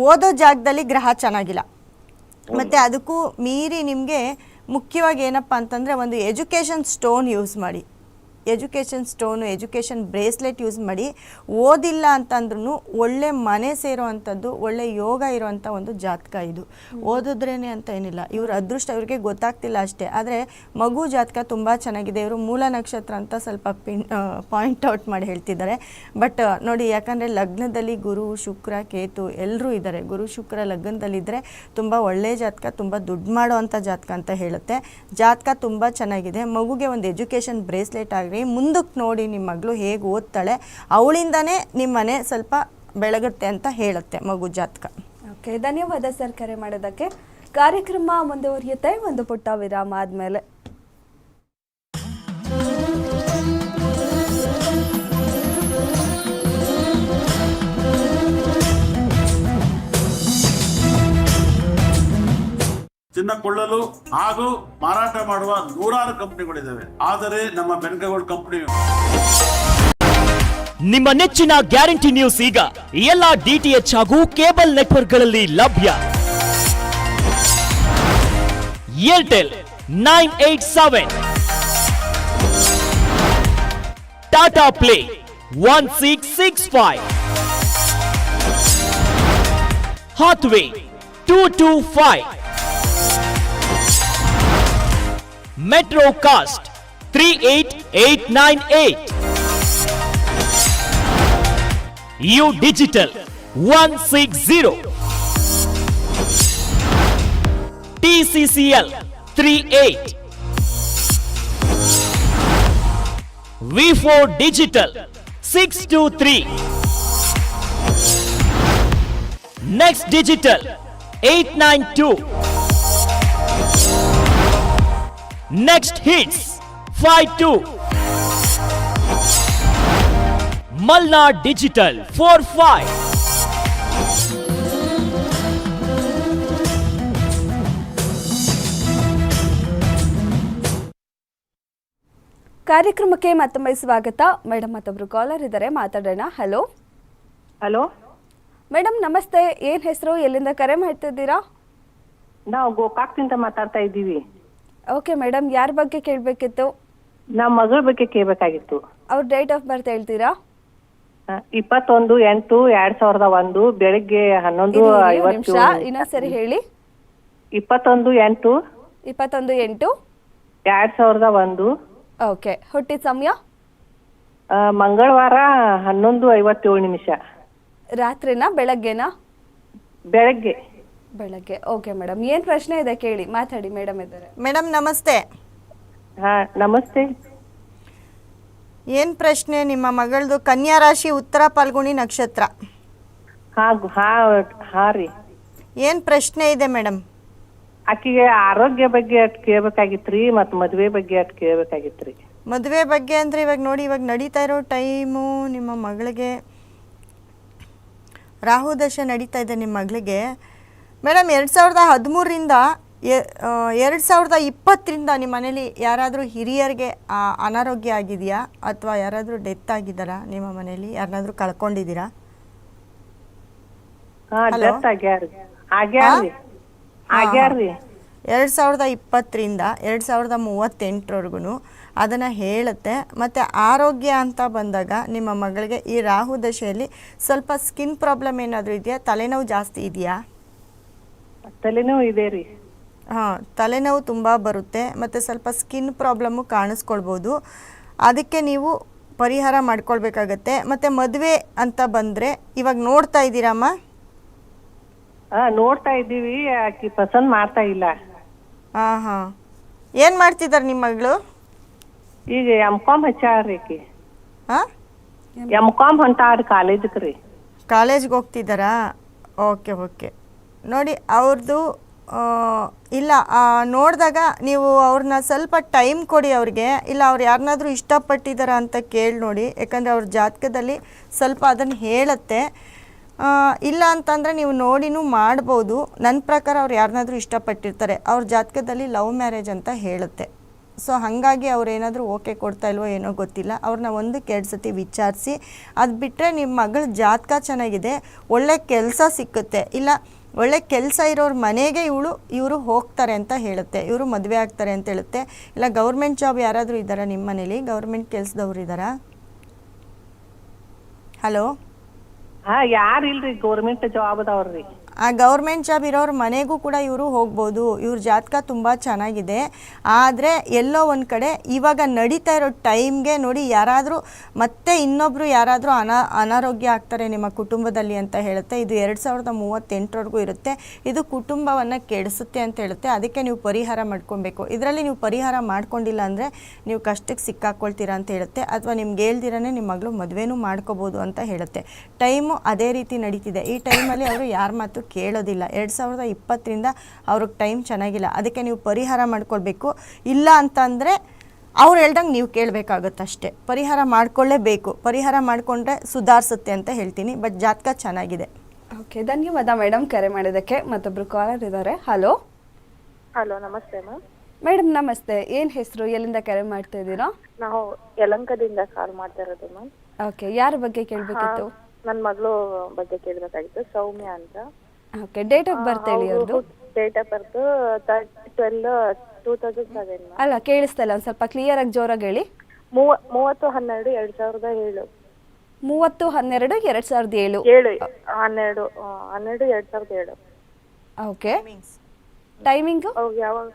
S2: ಓದೋ ಜಾಗದಲ್ಲಿ ಗ್ರಹ ಚೆನ್ನಾಗಿಲ್ಲ. ಮತ್ತು ಅದಕ್ಕೂ ಮೀರಿ ನಿಮಗೆ ಮುಖ್ಯವಾಗಿ ಏನಪ್ಪ ಅಂತಂದರೆ ಒಂದು ಎಜುಕೇಷನ್ ಸ್ಟೋನ್ ಯೂಸ್ ಮಾಡಿ. Education stone, education bracelet use ಮಾಡಿ ಓದಿಲ್ಲ ಅಂತಂದ್ರೂ ಒಳ್ಳೆ ಮನೆ ಸೇರೋ ಅಂಥದ್ದು ಒಳ್ಳೆ ಯೋಗ ಇರೋವಂಥ ಒಂದು ಜಾತಕ ಇದು. ಓದಿದ್ರೇನೆ ಅಂತ ಏನಿಲ್ಲ. ಇವ್ರ ಅದೃಷ್ಟ ಇವ್ರಿಗೆ ಗೊತ್ತಾಗ್ತಿಲ್ಲ ಅಷ್ಟೇ. ಆದರೆ ಮಗು ಜಾತಕ ತುಂಬ ಚೆನ್ನಾಗಿದೆ. ಇವರು ಮೂಲ ನಕ್ಷತ್ರ ಅಂತ ಸ್ವಲ್ಪ ಪಿನ್ ಪಾಯಿಂಟ್ ಔಟ್ ಮಾಡಿ ಹೇಳ್ತಿದ್ದಾರೆ. ಬಟ್ ನೋಡಿ, ಯಾಕಂದರೆ ಲಗ್ನದಲ್ಲಿ ಗುರು, ಶುಕ್ರ, ಕೇತು ಎಲ್ಲರೂ ಇದ್ದಾರೆ. ಗುರು, ಶುಕ್ರ ಲಗ್ನದಲ್ಲಿದ್ದರೆ ತುಂಬ ಒಳ್ಳೆ ಜಾತಕ, ತುಂಬ ದುಡ್ಡು ಮಾಡೋ ಅಂಥ ಜಾತಕ ಅಂತ ಹೇಳುತ್ತೆ. ಜಾತಕ ತುಂಬ ಚೆನ್ನಾಗಿದೆ. ಮಗುಗೆ ಒಂದು ಎಜುಕೇಷನ್ ಬ್ರೇಸ್ಲೆಟ್ ಆಗಲಿ ಮುಂದಕ್ಕೆ ನೋಡಿ ನಿಮ್ಮ ಮಗಳು ಹೇಗೆ ಓದ್ತಾಳೆ, ಅವಳಿಂದನೇ ನಿಮ್ಮನೆ ಸ್ವಲ್ಪ ಬೆಳಗುತ್ತೆ ಅಂತ ಹೇಳುತ್ತೆ ಮಗು ಜಾತಕ.
S1: ಓಕೆ, ಧನ್ಯವಾದ ಸರ್ ಕರೆ ಮಾಡೋದಕ್ಕೆ ಕಾರ್ಯಕ್ರಮ ಮುಂದುವರಿಯುತ್ತೆ. ಒಂದು ಪುಟ್ಟ ವಿರಾಮ ಆದ್ಮೇಲೆ.
S5: ಚಿನ್ನ ಕೊಳ್ಳಲು ಹಾಗೂ ಮಾರಾಟ ಮಾಡುವ ನೂರಾರು ಕಂಪನಿಗಳಿದ್ದಾವೆ. ಆದರೆ ನಮ್ಮ ಬೆನ್ಗಗೋಲ್ಡ್ ಕಂಪನಿ
S6: ನಿಮ್ಮ ನೆಚ್ಚಿನ ಗ್ಯಾರಂಟಿ ನ್ಯೂಸ್ ಈಗ ಎಲ್ಲ ಡಿಟಿಎಚ್ ಹಾಗೂ ಕೇಬಲ್ ನೆಟ್ವರ್ಕ್ಗಳಲ್ಲಿ ಲಭ್ಯ. Airtel nine eight seven. Tata Play one six six five. Hathway two two five. Metrocast 38898. U Digital 160. TCCL 38. V4 Digital 623. Next Digital 892. Next Hits five two ಮಲ್ನಾ digital four five
S1: ಕಾರ್ಯಕ್ರಮಕ್ಕೆ ಮತ್ತೊಮ್ಮೆ ಸ್ವಾಗತ. Madam ಮತ್ತೊಬ್ರು caller ಇದ್ದಾರೆ. ಮಾತಾಡೋಣ. Hello
S7: hello
S1: madam ನಮಸ್ತೆ. ಏನ್ ಹೆಸರು? ಎಲ್ಲಿಂದ ಕರೆ ಮಾಡ್ತಿದ್ದೀರಾ?
S7: ನಾವು ಗೋಕಾಕ್ದಿಂದ ಮಾತಾಡ್ತಾ ಇದ್ದೀವಿ.
S1: ಓಕೆ ಮೇಡಮ್ ಯಾರ ಬಗ್ಗೆ ಕೇಳಬೇಕಿತ್ತು?
S7: ನಮ್ಮ ಮಗಳ ಬಗ್ಗೆ ಕೇಳಬೇಕಾಗಿತ್ತು.
S1: ಅವ್ರ ಡೇಟ್ ಆಫ್ ಬರ್ತ್ ಹೇಳ್ತೀರಾ?
S7: ಇಪ್ಪತ್ತೊಂದು ಎಂಟು ಎರಡ್ ಸಾವಿರದ ಒಂದು ಬೆಳಿಗ್ಗೆ ಹನ್ನೊಂದು
S1: ಇರಿ, ಇರಿ, ಒಂದ್
S7: ಐವತ್ತು.
S1: ನಿಮಿಷ ಇನ್ನೊಂದ್ಸರಿ ಹೇಳಿ.
S7: ಇಪ್ಪತ್ತೊಂದು ಎಂಟು.
S1: ಇಪ್ಪತ್ತೊಂದು ಎಂಟು.
S7: ಎರಡ್ ಸಾವಿರದ ಒಂದು.
S1: ಓಕೆ ಹುಟ್ಟಿದ ಸಮಯ?
S7: ಆ, ಮಂಗಳವಾರ ಹನ್ನೊಂದು ಐವತ್ತೇಳು ನಿಮಿಷ.
S1: ರಾತ್ರಿನಾ ಬೆಳಗ್ಗೆನಾ?
S7: ಬೆಳಗ್ಗೆ.
S1: ಬೆಳಗ್ಗೆ. ಓಕೆ ಮೇಡಮ್ ಏನ್ ಪ್ರಶ್ನೆ ಇದೆ ಕೇಳಿ? ಮಾತಾಡಿ ಮೇಡಮ್ ಇದ್ದಾರೆ.
S2: ಮೇಡಮ್ ನಮಸ್ತೆ.
S7: ಹಾ ನಮಸ್ತೆ.
S2: ಏನ್ ಪ್ರಶ್ನೆ? ನಿಮ್ಮ ಮಗಳದು ಕನ್ಯಾ ರಾಶಿ ಉತ್ತರ ಪಾಲ್ಗುಣಿ ನಕ್ಷತ್ರ.
S7: ಹಾ ಗು- ಹಾ ಹಾ ರೀ.
S2: ಏನು ಪ್ರಶ್ನೆ ಇದೆ ಮೇಡಮ್
S7: ಆಕಿಗೆ ಆರೋಗ್ಯ ಬಗ್ಗೆ ಅಟ್ ಕೇಳ್ಬೇಕಾಗಿತ್ರಿ ಮತ್ ಮದ್ವೆ ಬಗ್ಗೆ ಅಟ್ ಕೇಳ್ಬೇಕಾಗಿತ್ರಿ.
S2: ಮದ್ವೆ ಬಗ್ಗೆ ಅಂದ್ರೆ ಇವಾಗ ನೋಡಿ ಇವಾಗ ನಡೀತಾ ಇರೋ ಟೈಮು ನಿಮ್ಮ ಮಗಳಿಗೆ ರಾಹು ದಶೆ ನಡೀತಾ ಇದೆ ನಿಮ್ಮ ಮಗಳಿಗೆ. ಮೇಡಮ್ ಎರಡು ಸಾವಿರದ ಹದಿಮೂರರಿಂದ ಎರಡು ಸಾವಿರದ ಇಪ್ಪತ್ತರಿಂದ ನಿಮ್ಮ ಮನೇಲಿ ಯಾರಾದರೂ ಹಿರಿಯರಿಗೆ ಅನಾರೋಗ್ಯ ಆಗಿದೆಯಾ? ಅಥವಾ ಯಾರಾದರೂ ಡೆತ್ ಆಗಿದ್ದಾರಾ ನಿಮ್ಮ ಮನೇಲಿ? ಯಾರನ್ನಾದರೂ ಕಳ್ಕೊಂಡಿದ್ದೀರಾ? ಎರಡು ಸಾವಿರದ ಇಪ್ಪತ್ತರಿಂದ ಎರಡು ಸಾವಿರದ ಮೂವತ್ತೆಂಟರವರೆಗೂ ಅದನ್ನು ಹೇಳುತ್ತೆ. ಮತ್ತು ಆರೋಗ್ಯ ಅಂತ ಬಂದಾಗ ನಿಮ್ಮ ಮಗಳಿಗೆ ಈ ರಾಹು ದಶೆಯಲ್ಲಿ ಸ್ವಲ್ಪ ಸ್ಕಿನ್ ಪ್ರಾಬ್ಲಮ್ ಏನಾದರೂ ಇದೆಯಾ? ತಲೆನೋವು ಜಾಸ್ತಿ ಇದೆಯಾ?
S7: ತಲೆನೋವು ಇದೆ ರೀ.
S2: ಹಾ ತಲೆನೋವು ತುಂಬ ಬರುತ್ತೆ ಮತ್ತೆ ಸ್ವಲ್ಪ ಸ್ಕಿನ್ ಪ್ರಾಬ್ಲಮ್ ಕಾಣಿಸ್ಕೊಳ್ಬಹುದು ಅದಕ್ಕೆ ನೀವು ಪರಿಹಾರ ಮಾಡ್ಕೊಳ್ಬೇಕಾಗತ್ತೆ. ಮತ್ತೆ ಮದುವೆ ಅಂತ ಬಂದ್ರೆ ಇವಾಗ ನೋಡ್ತಾ ಇದ್ದೀರಮ್ಮ?
S7: ಹಾ ನೋಡ್ತಾ ಇದ್ದೀವಿ ಆಕಿ ಪಸಂದ್ ಮಾಡ್ತಾ ಇಲ್ಲ.
S2: ಹಾಂ ಹಾ. ಏನು ಮಾಡ್ತಿದ್ದಾರೆ ನಿಮ್ಮ ಮಗಳು?
S7: ಈಗ ಎಂ ಕಾಮ್ ಹಚ್ಚಾಳ್ರಿ ಆಕಿ.
S2: ಹಾಂ?
S7: ಎಂ ಕಾಮ್ ಹೊಂಟಾಳ್ರಿ ಕಾಲೇಜಕ್ಕೆ ರೀ.
S2: ಕಾಲೇಜ್ಗೆ ಹೋಗ್ತಿದ್ದಾರಾ ಓಕೆ ಓಕೆ. ನೋಡಿ ಅವ್ರದ್ದು ಇಲ್ಲ ನೋಡಿದಾಗ ನೀವು ಅವ್ರನ್ನ ಸ್ವಲ್ಪ ಟೈಮ್ ಕೊಡಿ ಅವ್ರಿಗೆ. ಇಲ್ಲ, ಅವ್ರು ಯಾರನ್ನಾದರೂ ಇಷ್ಟಪಟ್ಟಿದ್ದಾರಾ ಅಂತ ಕೇಳಿ ನೋಡಿ. ಯಾಕಂದರೆ ಅವ್ರ ಜಾತಕದಲ್ಲಿ ಸ್ವಲ್ಪ ಅದನ್ನು ಹೇಳುತ್ತೆ. ಇಲ್ಲ ಅಂತಂದರೆ ನೀವು ನೋಡಿನೂ ಮಾಡ್ಬೋದು. ನನ್ನ ಪ್ರಕಾರ ಅವ್ರು ಯಾರನ್ನಾದರೂ ಇಷ್ಟಪಟ್ಟಿರ್ತಾರೆ. ಅವ್ರ ಜಾತಕದಲ್ಲಿ ಲವ್ ಮ್ಯಾರೇಜ್ ಅಂತ ಹೇಳುತ್ತೆ. ಸೊ, ಹಾಗಾಗಿ ಅವ್ರು ಏನಾದರೂ ಓಕೆ ಕೊಡ್ತಾ ಇಲ್ವೋ ಏನೋ ಗೊತ್ತಿಲ್ಲ. ಅವ್ರನ್ನ ಒಂದಕ್ಕೆ ಎರಡು ಸತಿ ವಿಚಾರಿಸಿ. ಅದು ಬಿಟ್ಟರೆ ನಿಮ್ಮ ಮಗಳ ಜಾತಕ ಚೆನ್ನಾಗಿದೆ. ಒಳ್ಳೆ ಕೆಲಸ ಸಿಕ್ಕುತ್ತೆ. ಇಲ್ಲ ಒಳ್ಳೆ ಕೆಲಸ ಇರೋರ ಮನೆಗೆ ಇವಳು, ಇವರು ಹೋಗ್ತಾರೆ ಅಂತ ಹೇಳುತ್ತೆ. ಇವರು ಮದುವೆ ಆಗ್ತಾರೆ ಅಂತ ಹೇಳುತ್ತೆ. ಇಲ್ಲ, ಗೌರ್ಮೆಂಟ್ ಜಾಬ್ ಯಾರಾದರೂ ಇದ್ದಾರಾ ನಿಮ್ಮ ಮನೇಲಿ? ಗೌರ್ಮೆಂಟ್ ಕೆಲಸದವ್ರು ಇದ್ದಾರಾ? ಹಲೋ?
S7: ಹಾ ಯಾರು ಇಲ್ರಿ ಗೌರ್ಮೆಂಟ್ ಜಾಬ್ ಅದಾವ್ರಿ.
S2: ಆ ಗೌರ್ಮೆಂಟ್ ಜಾಬ್ ಇರೋರ ಮನೆಗೂ ಕೂಡ ಇವರು ಹೋಗ್ಬೋದು. ಇವ್ರ ಜಾತಕ ತುಂಬ ಚೆನ್ನಾಗಿದೆ. ಆದರೆ ಎಲ್ಲೋ ಒಂದು ಕಡೆ ಇವಾಗ ನಡೀತಾ ಇರೋ ಟೈಮ್ಗೆ ನೋಡಿ ಯಾರಾದರೂ ಮತ್ತೆ ಇನ್ನೊಬ್ಬರು ಯಾರಾದರೂ ಅನಾ, ಅನಾರೋಗ್ಯ ಆಗ್ತಾರೆ ನಿಮ್ಮ ಕುಟುಂಬದಲ್ಲಿ ಅಂತ ಹೇಳುತ್ತೆ. ಇದು ಎರಡು ಸಾವಿರದ ಮೂವತ್ತೆಂಟರವರೆಗೂ ಇರುತ್ತೆ. ಇದು ಕುಟುಂಬವನ್ನು ಕೆಡಿಸುತ್ತೆ ಅಂತ ಹೇಳುತ್ತೆ. ಅದಕ್ಕೆ ನೀವು ಪರಿಹಾರ ಮಾಡ್ಕೊಬೇಕು. ಇದರಲ್ಲಿ ನೀವು ಪರಿಹಾರ ಮಾಡ್ಕೊಂಡಿಲ್ಲ ಅಂದರೆ ನೀವು ಕಷ್ಟಕ್ಕೆ ಸಿಕ್ಕಾಕೊಳ್ತೀರಾ ಅಂತ ಹೇಳುತ್ತೆ. ಅಥವಾ ನಿಮ್ಗೆ ಹೇಳ್ದಿರನೇ ನಿಮ್ಮ ಮಗಳು ಮದುವೆನೂ ಮಾಡ್ಕೋಬೋದು ಅಂತ ಹೇಳುತ್ತೆ. ಟೈಮು ಅದೇ ರೀತಿ ನಡೀತಿದೆ. ಈ ಟೈಮಲ್ಲಿ ಅವರು ಯಾರ ಮಾತು ಕೇಳೋದಿಲ್ಲ. ಎರಡು ಸಾವಿರದ ಇಪ್ಪತ್ತರಿಂದ ಅವ್ರಿಗೆ ಟೈಮ್ ಚೆನ್ನಾಗಿಲ್ಲ. ಅದಕ್ಕೆ ನೀವು ಪರಿಹಾರ ಮಾಡ್ಕೊಳ್ಬೇಕು. ಇಲ್ಲ ಅಂತಂದರೆ ಅವ್ರು ಹೇಳ್ದಂಗೆ ನೀವು ಕೇಳಬೇಕಾಗುತ್ತಷ್ಟೆ ಅಷ್ಟೇ. ಪರಿಹಾರ ಮಾಡ್ಕೊಳ್ಳೇಬೇಕು ಪರಿಹಾರ ಮಾಡಿಕೊಂಡ್ರೆ ಸುಧಾರಿಸುತ್ತೆ ಅಂತ ಹೇಳ್ತೀನಿ. ಬಟ್ ಜಾತಕ ಚೆನ್ನಾಗಿದೆ.
S1: ಓಕೆ ಧನ್ಯವಾದ ಮೇಡಮ್ ಕರೆ ಮಾಡಿದ್ದಕ್ಕೆ. ಮತ್ತೊಬ್ಬರು ಕಾಲರ್ ಇದ್ದಾರೆ ಹಲೋ
S3: ಹಲೋ ನಮಸ್ತೆ ಮ್ಯಾಮ್
S1: ಮೇಡಮ್ ನಮಸ್ತೆ. ಏನು ಹೆಸರು? ಎಲ್ಲಿಂದ ಕರೆ ಮಾಡ್ತಾ ಇದ್ದೀರಾ?
S3: ನಾವು ಯಲಂಕದಿಂದ ಕಾಲ್ ಮಾಡ್ತಾ ಇರೋದು ಮ್ಯಾಮ್
S1: ಓಕೆ ಯಾರ ಬಗ್ಗೆ ಕೇಳಬೇಕಿತ್ತು?
S3: ನನ್ನ ಮಗಳು ಬಗ್ಗೆ ಕೇಳಬೇಕಾಗಿತ್ತು. ಸೌಮ್ಯ ಅಂತ.
S1: ಓಕೆ ಡೇಟ್ ಆಫ್ ಬರ್ತ್ ಹೇಳಿ ಅವ್ರದ್ದು
S3: date of birth twelve two thousand seven
S1: ಅಲ್ಲ ಕೇಳಿಸ್ತಾ ಇಲ್ಲ ಒಂದು ಸ್ವಲ್ಪ ಕ್ಲಿಯರ್ ಆಗಿ ಜೋರಾಗಿ ಹೇಳಿ.
S3: ಮೂವ ಮೂವತ್ತು ಹನ್ನೆರಡು ಎರಡ್ ಸಾವಿರದ ಏಳು.
S1: ಮೂವತ್ತು ಹನ್ನೆರಡು ಎರಡು ಸಾವಿರದ ಏಳು.
S3: ಏಳು ಹನ್ನೆರಡು ಹನ್ನೆರಡು ಎರಡ್ ಸಾವಿರದ ಏಳು.
S1: ಓಕೆ ಟೈಮಿಂಗ್
S3: ಯಾವಾಗ?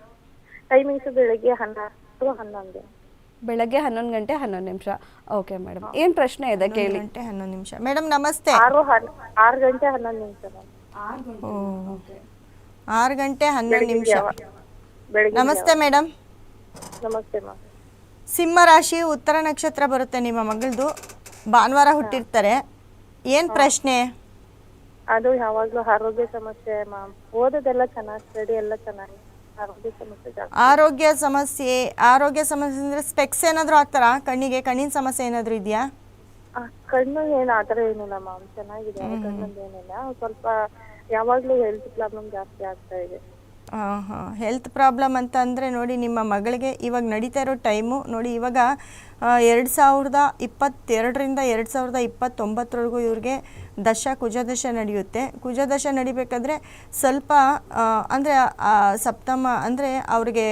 S3: ಟೈಮಿಂಗ್ಸ್ ಬೆಳಿಗ್ಗೆ ಹನ್ನೊಂದು ಹನ್ನೊಂದು.
S1: ಬೆಳಗ್ಗೆ ಹನ್ನೊಂದು ಗಂಟೆ ಹನ್ನೊಂದು ನಿಮಿಷ. ಓಕೆ ಮೇಡಮ್ ಏನು ಪ್ರಶ್ನೆ ಇದೆ ಕೇಳಿ.
S2: ಗಂಟೆ ಹನ್ನೊಂದು ನಿಮಿಷ. ಮೇಡಮ್ ನಮಸ್ತೆ.
S3: ಆರು ಆರು ಗಂಟೆ ಹನ್ನೊಂದು ನಿಮಿಷ
S2: ಆರು ಗಂಟೆ. ಹನ್ನೊಂದು ನಿಮಿಷ. ನಮಸ್ತೆ ಮೇಡಮ್
S3: ನಮಸ್ತೆ ಮ್ಯಾಮ್.
S2: ಸಿಂಹ ರಾಶಿ ಉತ್ತರ ನಕ್ಷತ್ರ ಬರುತ್ತೆ ನಿಮ್ಮ ಮಗಳದು. ಭಾನುವಾರ ಹುಟ್ಟಿರ್ತಾರೆ. ಏನ್ ಪ್ರಶ್ನೆ?
S3: ಅದು ಯಾವಾಗ್ಲೂ ಆರೋಗ್ಯ ಸಮಸ್ಯೆ ಮ್ಯಾಮ್. ಓದೋದೆಲ್ಲ ಚೆನ್ನಾಗಿ ಸ್ಟಡಿ ಎಲ್ಲ ಚೆನ್ನಾಗಿ. ಆರೋಗ್ಯ ಸಮಸ್ಯೆ ಜಾಸ್ತಿ.
S2: ಆರೋಗ್ಯ ಸಮಸ್ಯೆ ಅಂದ್ರೆ ಸಮಸ್ಯೆ ಅಂದರೆ ಸ್ಪೆಕ್ಸ್ ಏನಾದರೂ ಹಾಕ್ತಾರಾ? ಕಣ್ಣಿಗೆ ಕಣ್ಣಿನ ಸಮಸ್ಯೆ ಏನಾದರೂ ಇದೆಯಾ?
S3: ಆ, ಕಣ್ಣು ಏನು ಆತರ ಥರ ಏನಿಲ್ಲ ಮ್ಯಾಮ್. ಚೆನ್ನಾಗಿದೆ ಕಣ್ಣಂದು ಏನಿಲ್ಲ. ಸ್ವಲ್ಪ ಯಾವಾಗ್ಲೂ ಹೆಲ್ತ್ ಪ್ರಾಬ್ಲಮ್ ಜಾಸ್ತಿ ಆಗ್ತಾ ಇದೆ.
S2: ಹಾಂ ಹೆಲ್ತ್ ಪ್ರಾಬ್ಲಮ್ ಅಂತ ಅಂದರೆ ನೋಡಿ ನಿಮ್ಮ ಮಗಳಿಗೆ ಇವಾಗ ನಡೀತಾ ಇರೋ ಟೈಮು ನೋಡಿ ಇವಾಗ ಎರಡು ಸಾವಿರದ ಇಪ್ಪತ್ತೆರಡರಿಂದ ಎರಡು ಸಾವಿರದ ಇಪ್ಪತ್ತೊಂಬತ್ತರವರೆಗೂ ಇವ್ರಿಗೆ ದಶ ಕುಜದಶ ನಡೆಯುತ್ತೆ. ಕುಜದಶ ನಡಿಬೇಕಾದ್ರೆ ಸ್ವಲ್ಪ ಅಂದರೆ ಸಪ್ತಮ, ಅಂದರೆ ಅವ್ರಿಗೆ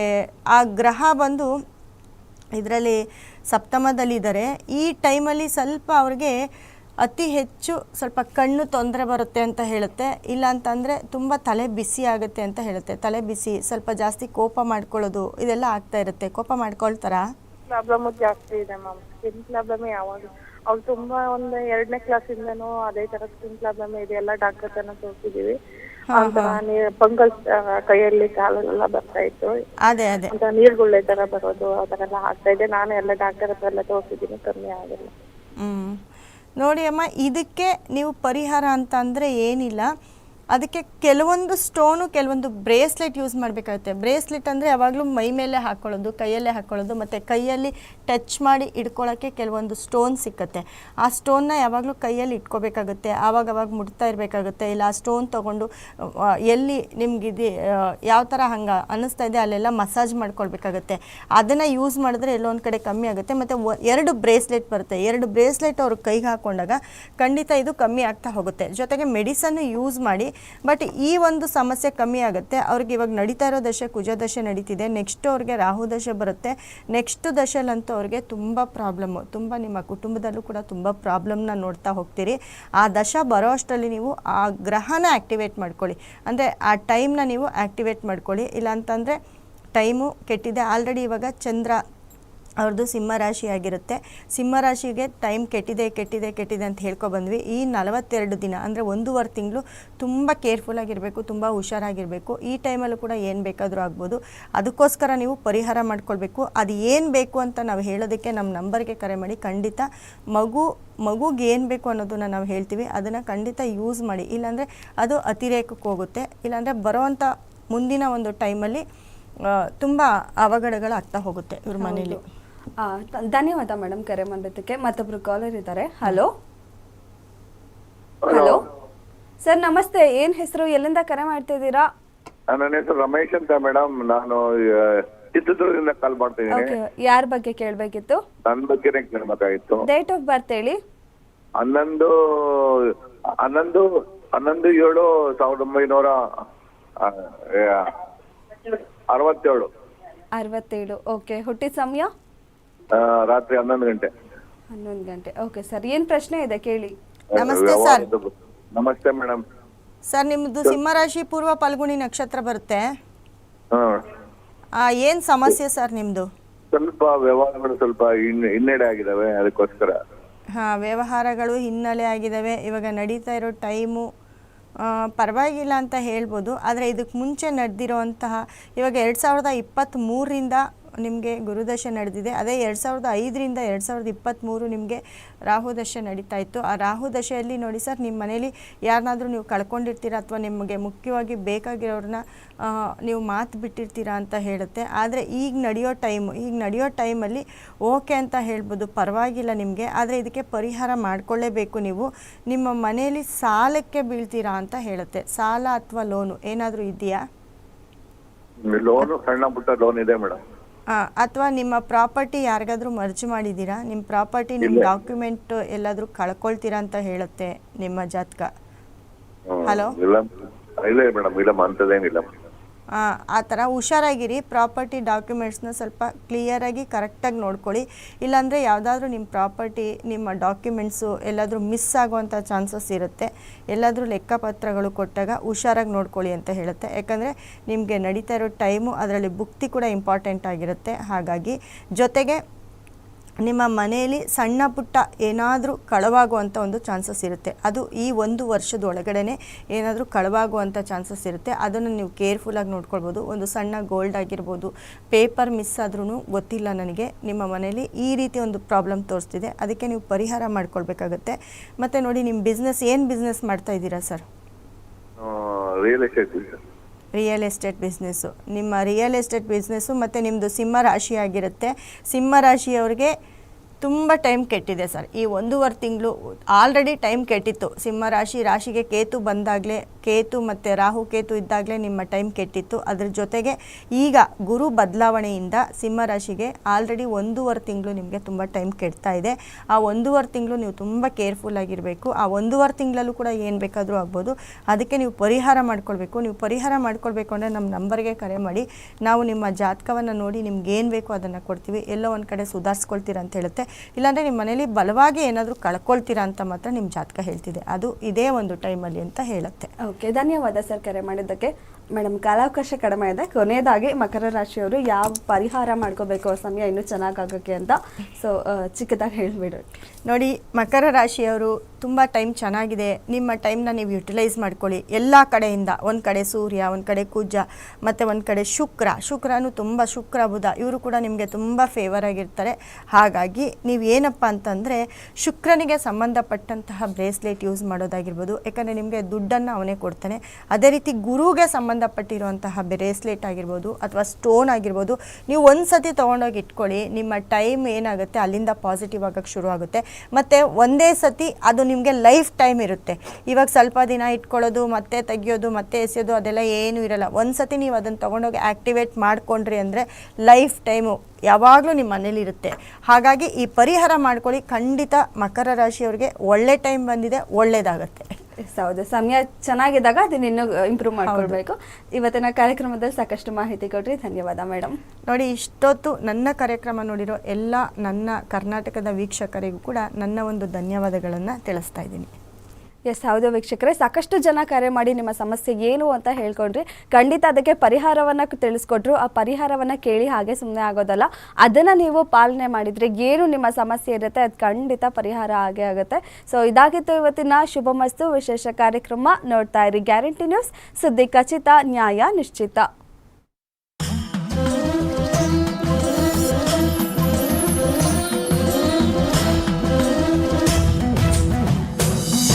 S2: ಆ ಗ್ರಹ ಬಂದು ಇದರಲ್ಲಿ ಸಪ್ತಮದಲ್ಲಿದ್ದಾರೆ. ಈ ಟೈಮಲ್ಲಿ ಸ್ವಲ್ಪ ಅವ್ರಿಗೆ ಅತಿ ಹೆಚ್ಚು ಸ್ವಲ್ಪ ಕಣ್ಣು ತೊಂದರೆ ಬರುತ್ತೆ ಅಂತ ಹೇಳುತ್ತೆ. ಇಲ್ಲ ಅಂತಂದರೆ ತುಂಬ ತಲೆ ಬಿಸಿ ಆಗುತ್ತೆ ಅಂತ ಹೇಳುತ್ತೆ. ತಲೆ ಬಿಸಿ ಸ್ವಲ್ಪ ಜಾಸ್ತಿ ಕೋಪ ಮಾಡ್ಕೊಳ್ಳೋದು ಇದೆಲ್ಲ ಆಗ್ತಾ ಇರುತ್ತೆ. ಕೋಪ ಮಾಡ್ಕೊಳ್ತಾರ?
S8: ಪ್ರಾಬ್ಲಮ್ ಜಾಸ್ತಿ ಇದೆ ಮ್ಯಾಮ್ ಸ್ಕಿನ್ ಪ್ರಾಬ್ಲಮ್ ಯಾವಾಗ ಅವ್ರು ತುಂಬಾ ಒಂದು ಎರಡನೇ ಕ್ಲಾಸಿಂದನೂ ಅದೇ ತರ ಸ್ಕಿನ್ ಪ್ರಾಬ್ಲಮ್ ಇದೆ. ಎಲ್ಲ ಡಾಕ್ಟರ್ ಹತ್ರನ ತೋರಿಸಿದೀವಿ. ಪಂಗಲ್ ಕೈಯಲ್ಲಿ ಕಾಲಲ್ಲೆಲ್ಲ ಬರ್ತಾ ಇತ್ತು.
S2: ಅದೇ ಅದೇ.
S8: ಅಂತ ನೀರ್ಗುಳ್ಳೆ ತರ ಬರೋದು ಆ ಥರ ಎಲ್ಲ ಆಗ್ತಾ ಇದೆ. ನಾನು ಎಲ್ಲ ಡಾಕ್ಟರ್ ಹತ್ರ ಎಲ್ಲ ತೋರಿಸಿದೀನಿ ಕಮ್ಮಿ ಆಗಿಲ್ಲ.
S2: ಹ್ಮ್. ನೋಡಿ ಅಮ್ಮ ಇದಕ್ಕೆ ನೀವು ಪರಿಹಾರ ಅಂತ ಅಂದರೆ ಏನಿಲ್ಲ. ಅದಕ್ಕೆ ಕೆಲವೊಂದು ಸ್ಟೋನು, ಕೆಲವೊಂದು ಬ್ರೇಸ್ಲೆಟ್ ಯೂಸ್ ಮಾಡಬೇಕಾಗುತ್ತೆ. ಬ್ರೇಸ್ಲೆಟ್ ಅಂದರೆ ಯಾವಾಗಲೂ ಮೈ ಮೇಲೆ ಹಾಕ್ಕೊಳ್ಳೋದು ಕೈಯಲ್ಲೇ ಹಾಕ್ಕೊಳ್ಳೋದು ಮತ್ತು ಕೈಯಲ್ಲಿ ಟಚ್ ಮಾಡಿ ಇಟ್ಕೊಳ್ಳೋಕ್ಕೆ ಕೆಲವೊಂದು ಸ್ಟೋನ್ ಸಿಕ್ಕತ್ತೆ. ಆ ಸ್ಟೋನ್ನ ಯಾವಾಗಲೂ ಕೈಯಲ್ಲಿ ಇಟ್ಕೋಬೇಕಾಗುತ್ತೆ. ಆವಾಗ ಅವಾಗ ಮುಟ್ತಾ ಇರಬೇಕಾಗುತ್ತೆ. ಇಲ್ಲ, ಆ ಸ್ಟೋನ್ ತೊಗೊಂಡು ಎಲ್ಲಿ ನಿಮ್ಗಿದೆ ಯಾವ ಥರ ಹಂಗೆ ಅನ್ನಿಸ್ತಾ ಇದೆ, ಅಲ್ಲೆಲ್ಲ ಮಸಾಜ್ ಮಾಡ್ಕೊಳ್ಬೇಕಾಗುತ್ತೆ. ಅದನ್ನು ಯೂಸ್ ಮಾಡಿದ್ರೆ ಎಲ್ಲೋ ಒಂದು ಕಡೆ ಕಮ್ಮಿ ಆಗುತ್ತೆ. ಮತ್ತು ಎರಡು ಬ್ರೇಸ್ಲೆಟ್ ಬರುತ್ತೆ. ಎರಡು ಬ್ರೇಸ್ಲೆಟ್ ಅವರು ಕೈಗೆ ಹಾಕೊಂಡಾಗ ಖಂಡಿತ ಇದು ಕಮ್ಮಿ ಆಗ್ತಾ ಹೋಗುತ್ತೆ. ಜೊತೆಗೆ ಮೆಡಿಸನ್ನು ಯೂಸ್ ಮಾಡಿ ಬಟ್ ಈ ಒಂದು ಸಮಸ್ಯೆ ಕಮ್ಮಿ ಆಗುತ್ತೆ. ಅವ್ರಿಗೆ ಇವಾಗ ನಡೀತಾ ಇರೋ ದಶೆ ಕುಜ ದಶೆ ನಡೀತಿದೆ. ನೆಕ್ಸ್ಟ್ ಅವ್ರಿಗೆ ರಾಹು ದಶೆ ಬರುತ್ತೆ. ನೆಕ್ಸ್ಟ್ ದಶೆಲಂತೂ ಅವ್ರಿಗೆ ತುಂಬ ಪ್ರಾಬ್ಲಮ್ಮು ತುಂಬ ನಿಮ್ಮ ಕುಟುಂಬದಲ್ಲೂ ಕೂಡ ತುಂಬ ಪ್ರಾಬ್ಲಮ್ನ ನೋಡ್ತಾ ಹೋಗ್ತೀರಿ. ಆ ದಶ ಬರೋ ಅಷ್ಟರಲ್ಲಿ ನೀವು ಆ ಗ್ರಹನ ಆ್ಯಕ್ಟಿವೇಟ್ ಮಾಡ್ಕೊಳ್ಳಿ. ಅಂದರೆ ಆ ಟೈಮ್ನ ನೀವು ಆ್ಯಕ್ಟಿವೇಟ್ ಮಾಡ್ಕೊಳ್ಳಿ. ಇಲ್ಲಾಂತಂದರೆ ಟೈಮು ಕೆಟ್ಟಿದೆ. ಆಲ್ರೆಡಿ ಇವಾಗ ಚಂದ್ರ ಅವ್ರದ್ದು ಸಿಂಹರಾಶಿ ಆಗಿರುತ್ತೆ. ಸಿಂಹರಾಶಿಗೆ ಟೈಮ್ ಕೆಟ್ಟಿದೆ ಕೆಟ್ಟಿದೆ ಕೆಟ್ಟಿದೆ ಅಂತ ಹೇಳ್ಕೊ ಬಂದ್ವಿ. ಈ ನಲವತ್ತೆರಡು ದಿನ ಅಂದರೆ ಒಂದೂವರೆ ತಿಂಗಳು ತುಂಬ ಕೇರ್ಫುಲ್ ಆಗಿರಬೇಕು, ತುಂಬ ಹುಷಾರಾಗಿರಬೇಕು. ಈ ಟೈಮಲ್ಲೂ ಕೂಡ ಏನು ಬೇಕಾದರೂ ಆಗ್ಬೋದು. ಅದಕ್ಕೋಸ್ಕರ ನೀವು ಪರಿಹಾರ ಮಾಡ್ಕೊಳ್ಬೇಕು. ಅದು ಏನು ಬೇಕು ಅಂತ ನಾವು ಹೇಳೋದಕ್ಕೆ ನಮ್ಮ ನಂಬರ್ಗೆ ಕರೆ ಮಾಡಿ ಖಂಡಿತ ಮಗು, ಮಗುಗೆ ಏನು ಬೇಕು ಅನ್ನೋದನ್ನು ನಾವು ಹೇಳ್ತೀವಿ. ಅದನ್ನು ಖಂಡಿತ ಯೂಸ್ ಮಾಡಿ. ಇಲ್ಲಾಂದರೆ ಅದು ಅತಿರೇಕಕ್ಕೆ ಹೋಗುತ್ತೆ. ಇಲ್ಲಾಂದರೆ ಬರೋವಂಥ ಮುಂದಿನ ಒಂದು ಟೈಮಲ್ಲಿ ತುಂಬ ಅವಘಡಗಳು ಆಗ್ತಾ ಹೋಗುತ್ತೆ ಇವ್ರ ಮನೇಲಿ.
S1: ಧನ್ಯವಾದ ಮೇಡಮ್ ಕರೆ ಮಾಡಿದ್ದಕ್ಕೆ ಮತ್ತೊಬ್ರು ಕಾಲರ್ ಇದ್ದಾರೆ. ಹಲೋ ಹಲೋ ಸರ್ ನಮಸ್ತೆ. ಏನ್ ಹೆಸರು? ಎಲ್ಲಿಂದ ಕರೆ ಮಾಡ್ತಾ ಇದ್ದೀರಾ?
S9: ನನ್ನ ಹೆಸರು ರಮೇಶ್ ಅಂತ ಮೇಡಮ್ ನಾನು ಚಿತ್ರದುರ್ಗದಿಂದ ಕಾಲ್ ಮಾಡ್ತಿದ್ದೀನಿ
S1: ಓಕೆ ಯಾರ ಬಗ್ಗೆ ಕೇಳಬೇಕಿತ್ತು?
S9: ನನ್ನ ಬಗ್ಗೆನೇ ಕೇಳಬೇಕಾಗಿತ್ತು.
S1: ಡೇಟ್ ಆಫ್ ಬರ್ತ್ ಹೇಳಿ.
S9: ಹನ್ನೊಂದು ಹನ್ನೊಂದು ಹನ್ನೊಂದು ಏಳು ಸಾವಿರದ ಒಂಬೈನೂರ ಆ, ಆ, ಅರವತ್ತೇಳು.
S1: ಅರವತ್ತೇಳು. ಓಕೆ ಹುಟ್ಟಿದ ಸಮಯ?
S9: ರಾತ್ರಿ ಹನ್ನೊಂದು ಗಂಟೆ.
S1: ಹನ್ನೊಂದು ಗಂಟೆ. ಓಕೆ ಸರ್ ಏನ್ ಪ್ರಶ್ನೆ ಇದೆ? ಕೇಳಿ.
S2: ನಮಸ್ತೆ ಸರ್.
S9: ನಮಸ್ತೆ ಮೇಡಮ್
S2: ಸರ್ ನಿಮ್ದು ಸಿಂಹರಾಶಿ ಪೂರ್ವ ಫಲ್ಗುಣಿ ನಕ್ಷತ್ರ ಬರುತ್ತೆ.
S9: ಹಾ.
S2: ಏನ್ ಸಮಸ್ಯೆ ಸರ್ ನಿಮ್ದು?
S9: ಸ್ವಲ್ಪ ವ್ಯವಹಾರಗಳು ಸ್ವಲ್ಪ ಹಿನ್- ಹಿನ್ನಡೆ ಆಗಿದಾವೆ ಅದಕ್ಕೋಸ್ಕರ.
S2: ಹಾ ವ್ಯವಹಾರಗಳು ಹಿನ್ನೆಲೆ ಆಗಿದಾವೆ. ಇವಾಗ ನಡೀತಾ ಇರೋ ಟೈಮು ಪರವಾಗಿಲ್ಲ ಅಂತ ಹೇಳ್ಬೋದು. ಆದರೆ ಇದಕ್ಕೆ ಮುಂಚೆ ನಡೆದಿರೋಂತಹ ಇವಾಗ ಎರಡು ಸಾವಿರದ ಇಪ್ಪತ್ತ್ಮೂರರಿಂದ ನಿಮಗೆ ಗುರುದಶೆ ನಡೆದಿದೆ. ಅದೇ ಎರಡು ಸಾವಿರದ ಐದರಿಂದ ಎರಡು ಸಾವಿರದ ಇಪ್ಪತ್ತ್ಮೂರು ನಿಮಗೆ ರಾಹುದಶೆ ನಡೀತಾ ಇತ್ತು. ಆ ರಾಹುದಶೆಯಲ್ಲಿ ನೋಡಿ ಸರ್ ನಿಮ್ಮ ಮನೇಲಿ ಯಾರನ್ನಾದರೂ ನೀವು ಕಳ್ಕೊಂಡಿರ್ತೀರ ಅಥವಾ ನಿಮಗೆ ಮುಖ್ಯವಾಗಿ ಬೇಕಾಗಿರೋರನ್ನ ನೀವು ಮಾತು ಬಿಟ್ಟಿರ್ತೀರಾ ಅಂತ ಹೇಳುತ್ತೆ. ಆದರೆ ಈಗ ನಡೆಯೋ ಟೈಮು, ಈಗ ನಡೆಯೋ ಟೈಮಲ್ಲಿ ಓಕೆ ಅಂತ ಹೇಳ್ಬೋದು, ಪರವಾಗಿಲ್ಲ ನಿಮಗೆ. ಆದರೆ ಇದಕ್ಕೆ ಪರಿಹಾರ ಮಾಡಿಕೊಳ್ಳೇಬೇಕು ನೀವು. ನಿಮ್ಮ ಮನೆಯಲ್ಲಿ ಸಾಲಕ್ಕೆ ಬೀಳ್ತೀರಾ ಅಂತ ಹೇಳುತ್ತೆ. ಸಾಲ ಅಥವಾ ಲೋನು ಏನಾದರೂ ಇದೆಯಾ?
S9: ಲೋನು ಸಣ್ಣ ಪುಟ್ಟ ಲೋನ್ ಇದೆ ಮೇಡಮ್.
S2: ಅಥವಾ ನಿಮ್ಮ ಪ್ರಾಪರ್ಟಿ ಯಾರಿಗಾದ್ರೂ ಮರ್ಜ್ ಮಾಡಿದ್ದೀರಾ? ನಿಮ್ಮ ಪ್ರಾಪರ್ಟಿ ನಿಮ್ಮ ಡಾಕ್ಯುಮೆಂಟ್ ಎಲ್ಲಾದ್ರೂ ಕಳ್ಕೊಳ್ತೀರಾ ಅಂತ ಹೇಳುತ್ತೆ ನಿಮ್ಮ ಜಾತಕ. ಹಲೋ?
S9: ಇಲ್ಲ ಮೇಡಮ್. ಇಲ್ಲ ಅಂಥದ್ದೇನಿಲ್ಲ
S2: ಆ, ಥರ ಹುಷಾರಾಗಿರಿ ಪ್ರಾಪರ್ಟಿ ಡಾಕ್ಯುಮೆಂಟ್ಸ್ನ ಸ್ವಲ್ಪ ಕ್ಲಿಯರಾಗಿ ಕರೆಕ್ಟಾಗಿ ನೋಡ್ಕೊಳ್ಳಿ. ಇಲ್ಲಾಂದರೆ ಯಾವುದಾದ್ರೂ ನಿಮ್ಮ ಪ್ರಾಪರ್ಟಿ ನಿಮ್ಮ ಡಾಕ್ಯುಮೆಂಟ್ಸು ಎಲ್ಲಾದರೂ ಮಿಸ್ ಆಗುವಂಥ ಚಾನ್ಸಸ್ ಇರುತ್ತೆ. ಎಲ್ಲಾದರೂ ಲೆಕ್ಕಪತ್ರಗಳು ಕೊಟ್ಟಾಗ ಹುಷಾರಾಗಿ ನೋಡ್ಕೊಳ್ಳಿ ಅಂತ ಹೇಳುತ್ತೆ. ಯಾಕಂದರೆ ನಿಮಗೆ ನಡೀತಾ ಇರೋ ಟೈಮು ಅದರಲ್ಲಿ ಬುಕ್ತಿ ಕೂಡ ಇಂಪಾರ್ಟೆಂಟ್ ಆಗಿರುತ್ತೆ. ಹಾಗಾಗಿ ಜೊತೆಗೆ ನಿಮ್ಮ ಮನೆಯಲ್ಲಿ ಸಣ್ಣ ಪುಟ್ಟ ಏನಾದರೂ ಕಳವಾಗುವಂಥ ಒಂದು ಚಾನ್ಸಸ್ ಇರುತ್ತೆ. ಅದು ಈ ಒಂದು ವರ್ಷದ ಒಳಗಡೆನೆ ಏನಾದರೂ ಕಳವಾಗುವಂಥ ಚಾನ್ಸಸ್ ಇರುತ್ತೆ. ಅದನ್ನು ನೀವು ಕೇರ್ಫುಲ್ಲಾಗಿ ನೋಡ್ಕೊಳ್ಬೋದು. ಒಂದು ಸಣ್ಣ ಗೋಲ್ಡ್ ಆಗಿರ್ಬೋದು, ಪೇಪರ್ ಮಿಸ್ ಆದ್ರೂ ಗೊತ್ತಿಲ್ಲ ನನಗೆ. ನಿಮ್ಮ ಮನೆಯಲ್ಲಿ ಈ ರೀತಿ ಒಂದು ಪ್ರಾಬ್ಲಮ್ ತೋರಿಸ್ತಿದೆ. ಅದಕ್ಕೆ ನೀವು ಪರಿಹಾರ ಮಾಡ್ಕೊಳ್ಬೇಕಾಗತ್ತೆ. ಮತ್ತು ನೋಡಿ ನಿಮ್ಮ ಬಿಸ್ನೆಸ್ ಏನು ಬಿಸ್ನೆಸ್ ಮಾಡ್ತಾ ಇದ್ದೀರಾ sir?
S9: Real estate
S2: real estate business ನಿಮ್ಮ ರಿಯಲ್ ಎಸ್ಟೇಟ್ ಬಿಸ್ನೆಸ್ಸು ಮತ್ತು ನಿಮ್ಮದು ಸಿಂಹ ರಾಶಿ ಆಗಿರುತ್ತೆ. ಸಿಂಹ ರಾಶಿಯವ್ರಿಗೆ ತುಂಬ ಟೈಮ್ ಕೆಟ್ಟಿದೆ ಸರ್ ಈ ಒಂದೂವರೆ ತಿಂಗಳು ಆಲ್ರೆಡಿ ಟೈಮ್ ಕೆಟ್ಟಿತ್ತು. ಸಿಂಹ ರಾಶಿ, ರಾಶಿಗೆ ಕೇತು ಬಂದಾಗಲೇ ಕೇತು ಮತ್ತು ರಾಹು ಕೇತು ಇದ್ದಾಗಲೇ ನಿಮ್ಮ ಟೈಮ್ ಕೆಟ್ಟಿತ್ತು. ಅದ್ರ ಜೊತೆಗೆ ಈಗ ಗುರು ಬದಲಾವಣೆಯಿಂದ ಸಿಂಹರಾಶಿಗೆ ಆಲ್ರೆಡಿ ಒಂದೂವರೆ ತಿಂಗಳು ನಿಮಗೆ ತುಂಬ ಟೈಮ್ ಕೆಡ್ತಾ ಇದೆ. ಆ ಒಂದೂವರೆ ತಿಂಗಳು ನೀವು ತುಂಬ ಕೇರ್ಫುಲ್ ಆಗಿರಬೇಕು. ಆ ಒಂದೂವರೆ ತಿಂಗಳಲ್ಲೂ ಕೂಡ ಏನು ಬೇಕಾದರೂ ಆಗ್ಬೋದು. ಅದಕ್ಕೆ ನೀವು ಪರಿಹಾರ ಮಾಡ್ಕೊಳ್ಬೇಕು. ನೀವು ಪರಿಹಾರ ಮಾಡ್ಕೊಳ್ಬೇಕು ಅಂದರೆ ನಮ್ಮ ನಂಬರ್ಗೆ ಕರೆ ಮಾಡಿ. ನಾವು ನಿಮ್ಮ ಜಾತಕವನ್ನು ನೋಡಿ ನಿಮ್ಗೆ ಏನು ಬೇಕೋ ಅದನ್ನು ಕೊಡ್ತೀವಿ. ಎಲ್ಲೋ ಒಂದು ಕಡೆ ಸುಧಾರಿಸ್ಕೊಳ್ತೀರಾ ಅಂತ ಹೇಳುತ್ತೆ. ಇಲ್ಲಾಂದರೆ ನಿಮ್ಮ ಮನೇಲಿ ಬಲವಾಗಿ ಏನಾದರೂ ಕಳ್ಕೊಳ್ತೀರಾ ಅಂತ ಮಾತ್ರ ನಿಮ್ಮ ಜಾತಕ ಹೇಳ್ತಿದೆ. ಅದು ಇದೇ ಒಂದು ಟೈಮಲ್ಲಿ ಅಂತ ಹೇಳುತ್ತೆ.
S1: ಓಕೆ ಧನ್ಯವಾದ ಸರ್ ಕರೆ ಮಾಡಿದ್ದಕ್ಕೆ. ಮೇಡಮ್, ಕಾಲಾವಕಾಶ ಕಡಿಮೆ ಇದೆ. ಕೊನೆಯದಾಗಿ ಮಕರ ರಾಶಿಯವರು ಯಾವ ಪರಿಹಾರ ಮಾಡ್ಕೋಬೇಕು ಸಮಯ ಇನ್ನೂ ಚೆನ್ನಾಗಾಗಕ್ಕೆ ಅಂತ ಸೊ ಚಿಕ್ಕದಾಗಿ ಹೇಳಿಬಿಡು.
S2: ನೋಡಿ, ಮಕರ ರಾಶಿಯವರು ತುಂಬ ಟೈಮ್ ಚೆನ್ನಾಗಿದೆ. ನಿಮ್ಮ ಟೈಮ್ನ ನೀವು ಯುಟಿಲೈಸ್ ಮಾಡ್ಕೊಳ್ಳಿ. ಎಲ್ಲ ಕಡೆಯಿಂದ, ಒಂದು ಕಡೆ ಸೂರ್ಯ, ಒಂದು ಕಡೆ ಕುಜ, ಮತ್ತು ಒಂದು ಕಡೆ ಶುಕ್ರ. ಶುಕ್ರನು ತುಂಬ ಶುಕ್ರ ಬುಧ. ಇವರು ಕೂಡ ನಿಮಗೆ ತುಂಬ ಫೇವರ್ ಆಗಿರ್ತಾರೆ. ಹಾಗಾಗಿ ನೀವು ಏನಪ್ಪ ಅಂತಂದರೆ, ಶುಕ್ರನಿಗೆ ಸಂಬಂಧಪಟ್ಟಂತಹ ಬ್ರೇಸ್ಲೆಟ್ ಯೂಸ್ ಮಾಡೋದಾಗಿರ್ಬೋದು. ಯಾಕಂದರೆ ನಿಮಗೆ ದುಡ್ಡನ್ನು ಅವನೇ ಕೊಡ್ತಾನೆ. ಅದೇ ರೀತಿ ಗುರುಗೆ ಸಂಬಂಧಪಟ್ಟಿರುವಂತಹ ಬ್ರೇಸ್ಲೆಟ್ ಆಗಿರ್ಬೋದು ಅಥವಾ ಸ್ಟೋನ್ ಆಗಿರ್ಬೋದು, ನೀವು ಒಂದು ಸತಿ ತೊಗೊಂಡೋಗಿ ಇಟ್ಕೊಳ್ಳಿ, ನಿಮ್ಮ ಟೈಮ್ ಏನಾಗುತ್ತೆ ಅಲ್ಲಿಂದ ಪಾಸಿಟಿವ್ ಆಗೋಕ್ಕೆ ಶುರು ಆಗುತ್ತೆ ಮತ್ತು ಒಂದೇ ಸತಿ ಅದು ನಿಮಗೆ ಲೈಫ್ ಟೈಮ್ ಇರುತ್ತೆ. ಇವಾಗ ಸ್ವಲ್ಪ ದಿನ ಇಟ್ಕೊಳ್ಳೋದು, ಮತ್ತೆ ತೆಗಿಯೋದು, ಮತ್ತೆ ಎಸೆಯೋದು, ಅದೆಲ್ಲ ಏನೂ ಇರಲ್ಲ. ಒಂದು ಸತಿ ನೀವು ಅದನ್ನು ತೊಗೊಂಡೋಗಿ ಆ್ಯಕ್ಟಿವೇಟ್ ಮಾಡಿಕೊಂಡ್ರಿ ಅಂದರೆ ಲೈಫ್ ಟೈಮು ಯಾವಾಗಲೂ ನಿಮ್ಮ ಮನೇಲಿರುತ್ತೆ ಹಾಗಾಗಿ ಈ ಪರಿಹಾರ ಮಾಡ್ಕೊಳ್ಳಿ, ಖಂಡಿತ ಮಕರ ರಾಶಿಯವ್ರಿಗೆ ಒಳ್ಳೆ ಟೈಮ್ ಬಂದಿದೆ, ಒಳ್ಳೇದಾಗತ್ತೆ.
S1: ಎಸ್, ಹೌದು. ಸಮಯ ಚೆನ್ನಾಗಿದ್ದಾಗ ಅದನ್ನ ಇನ್ನೂ ಇಂಪ್ರೂವ್ ಮಾಡ್ಕೊಳ್ಬೇಕು. ಇವತ್ತಿನ ಕಾರ್ಯಕ್ರಮದಲ್ಲಿ ಸಾಕಷ್ಟು ಮಾಹಿತಿ ಕೊಟ್ರಿ. ಧನ್ಯವಾದ ಮೇಡಮ್
S2: ನೋಡಿ ಇಷ್ಟೊತ್ತು ನನ್ನ ಕಾರ್ಯಕ್ರಮ ನೋಡಿರೋ ಎಲ್ಲ ನನ್ನ ಕರ್ನಾಟಕದ ವೀಕ್ಷಕರಿಗೂ ಕೂಡ ನನ್ನ ಒಂದು ಧನ್ಯವಾದಗಳನ್ನು ತಿಳಿಸ್ತಾ ಇದ್ದೀನಿ.
S1: ಎಸ್, ಹೌದು ವೀಕ್ಷಕರೇ. ಸಾಕಷ್ಟು ಜನ ಕರೆ ಮಾಡಿ ನಿಮ್ಮ ಸಮಸ್ಯೆ ಏನು ಅಂತ ಹೇಳ್ಕೊಂಡ್ರಿ. ಖಂಡಿತ ಅದಕ್ಕೆ ಪರಿಹಾರವನ್ನು ತಿಳಿಸ್ಕೊಟ್ರು. ಆ ಪರಿಹಾರವನ್ನು ಕೇಳಿ ಹಾಗೆ ಸುಮ್ಮನೆ ಆಗೋದಲ್ಲ. ಅದನ್ನು ನೀವು ಪಾಲನೆ ಮಾಡಿದರೆ ಏನು ನಿಮ್ಮ ಸಮಸ್ಯೆ ಇರುತ್ತೆ, ಅದು ಖಂಡಿತ ಪರಿಹಾರ ಆಗೇ ಆಗುತ್ತೆ. ಸೊ ಇದಾಗಿತ್ತು ಇವತ್ತಿನ ಶುಭ ಮಸ್ತು ವಿಶೇಷ ಕಾರ್ಯಕ್ರಮ. ನೋಡ್ತಾ ಇರಿ ಗ್ಯಾರಂಟಿ ನ್ಯೂಸ್. ಸುದ್ದಿ ಖಚಿತ, ನ್ಯಾಯ ನಿಶ್ಚಿತ.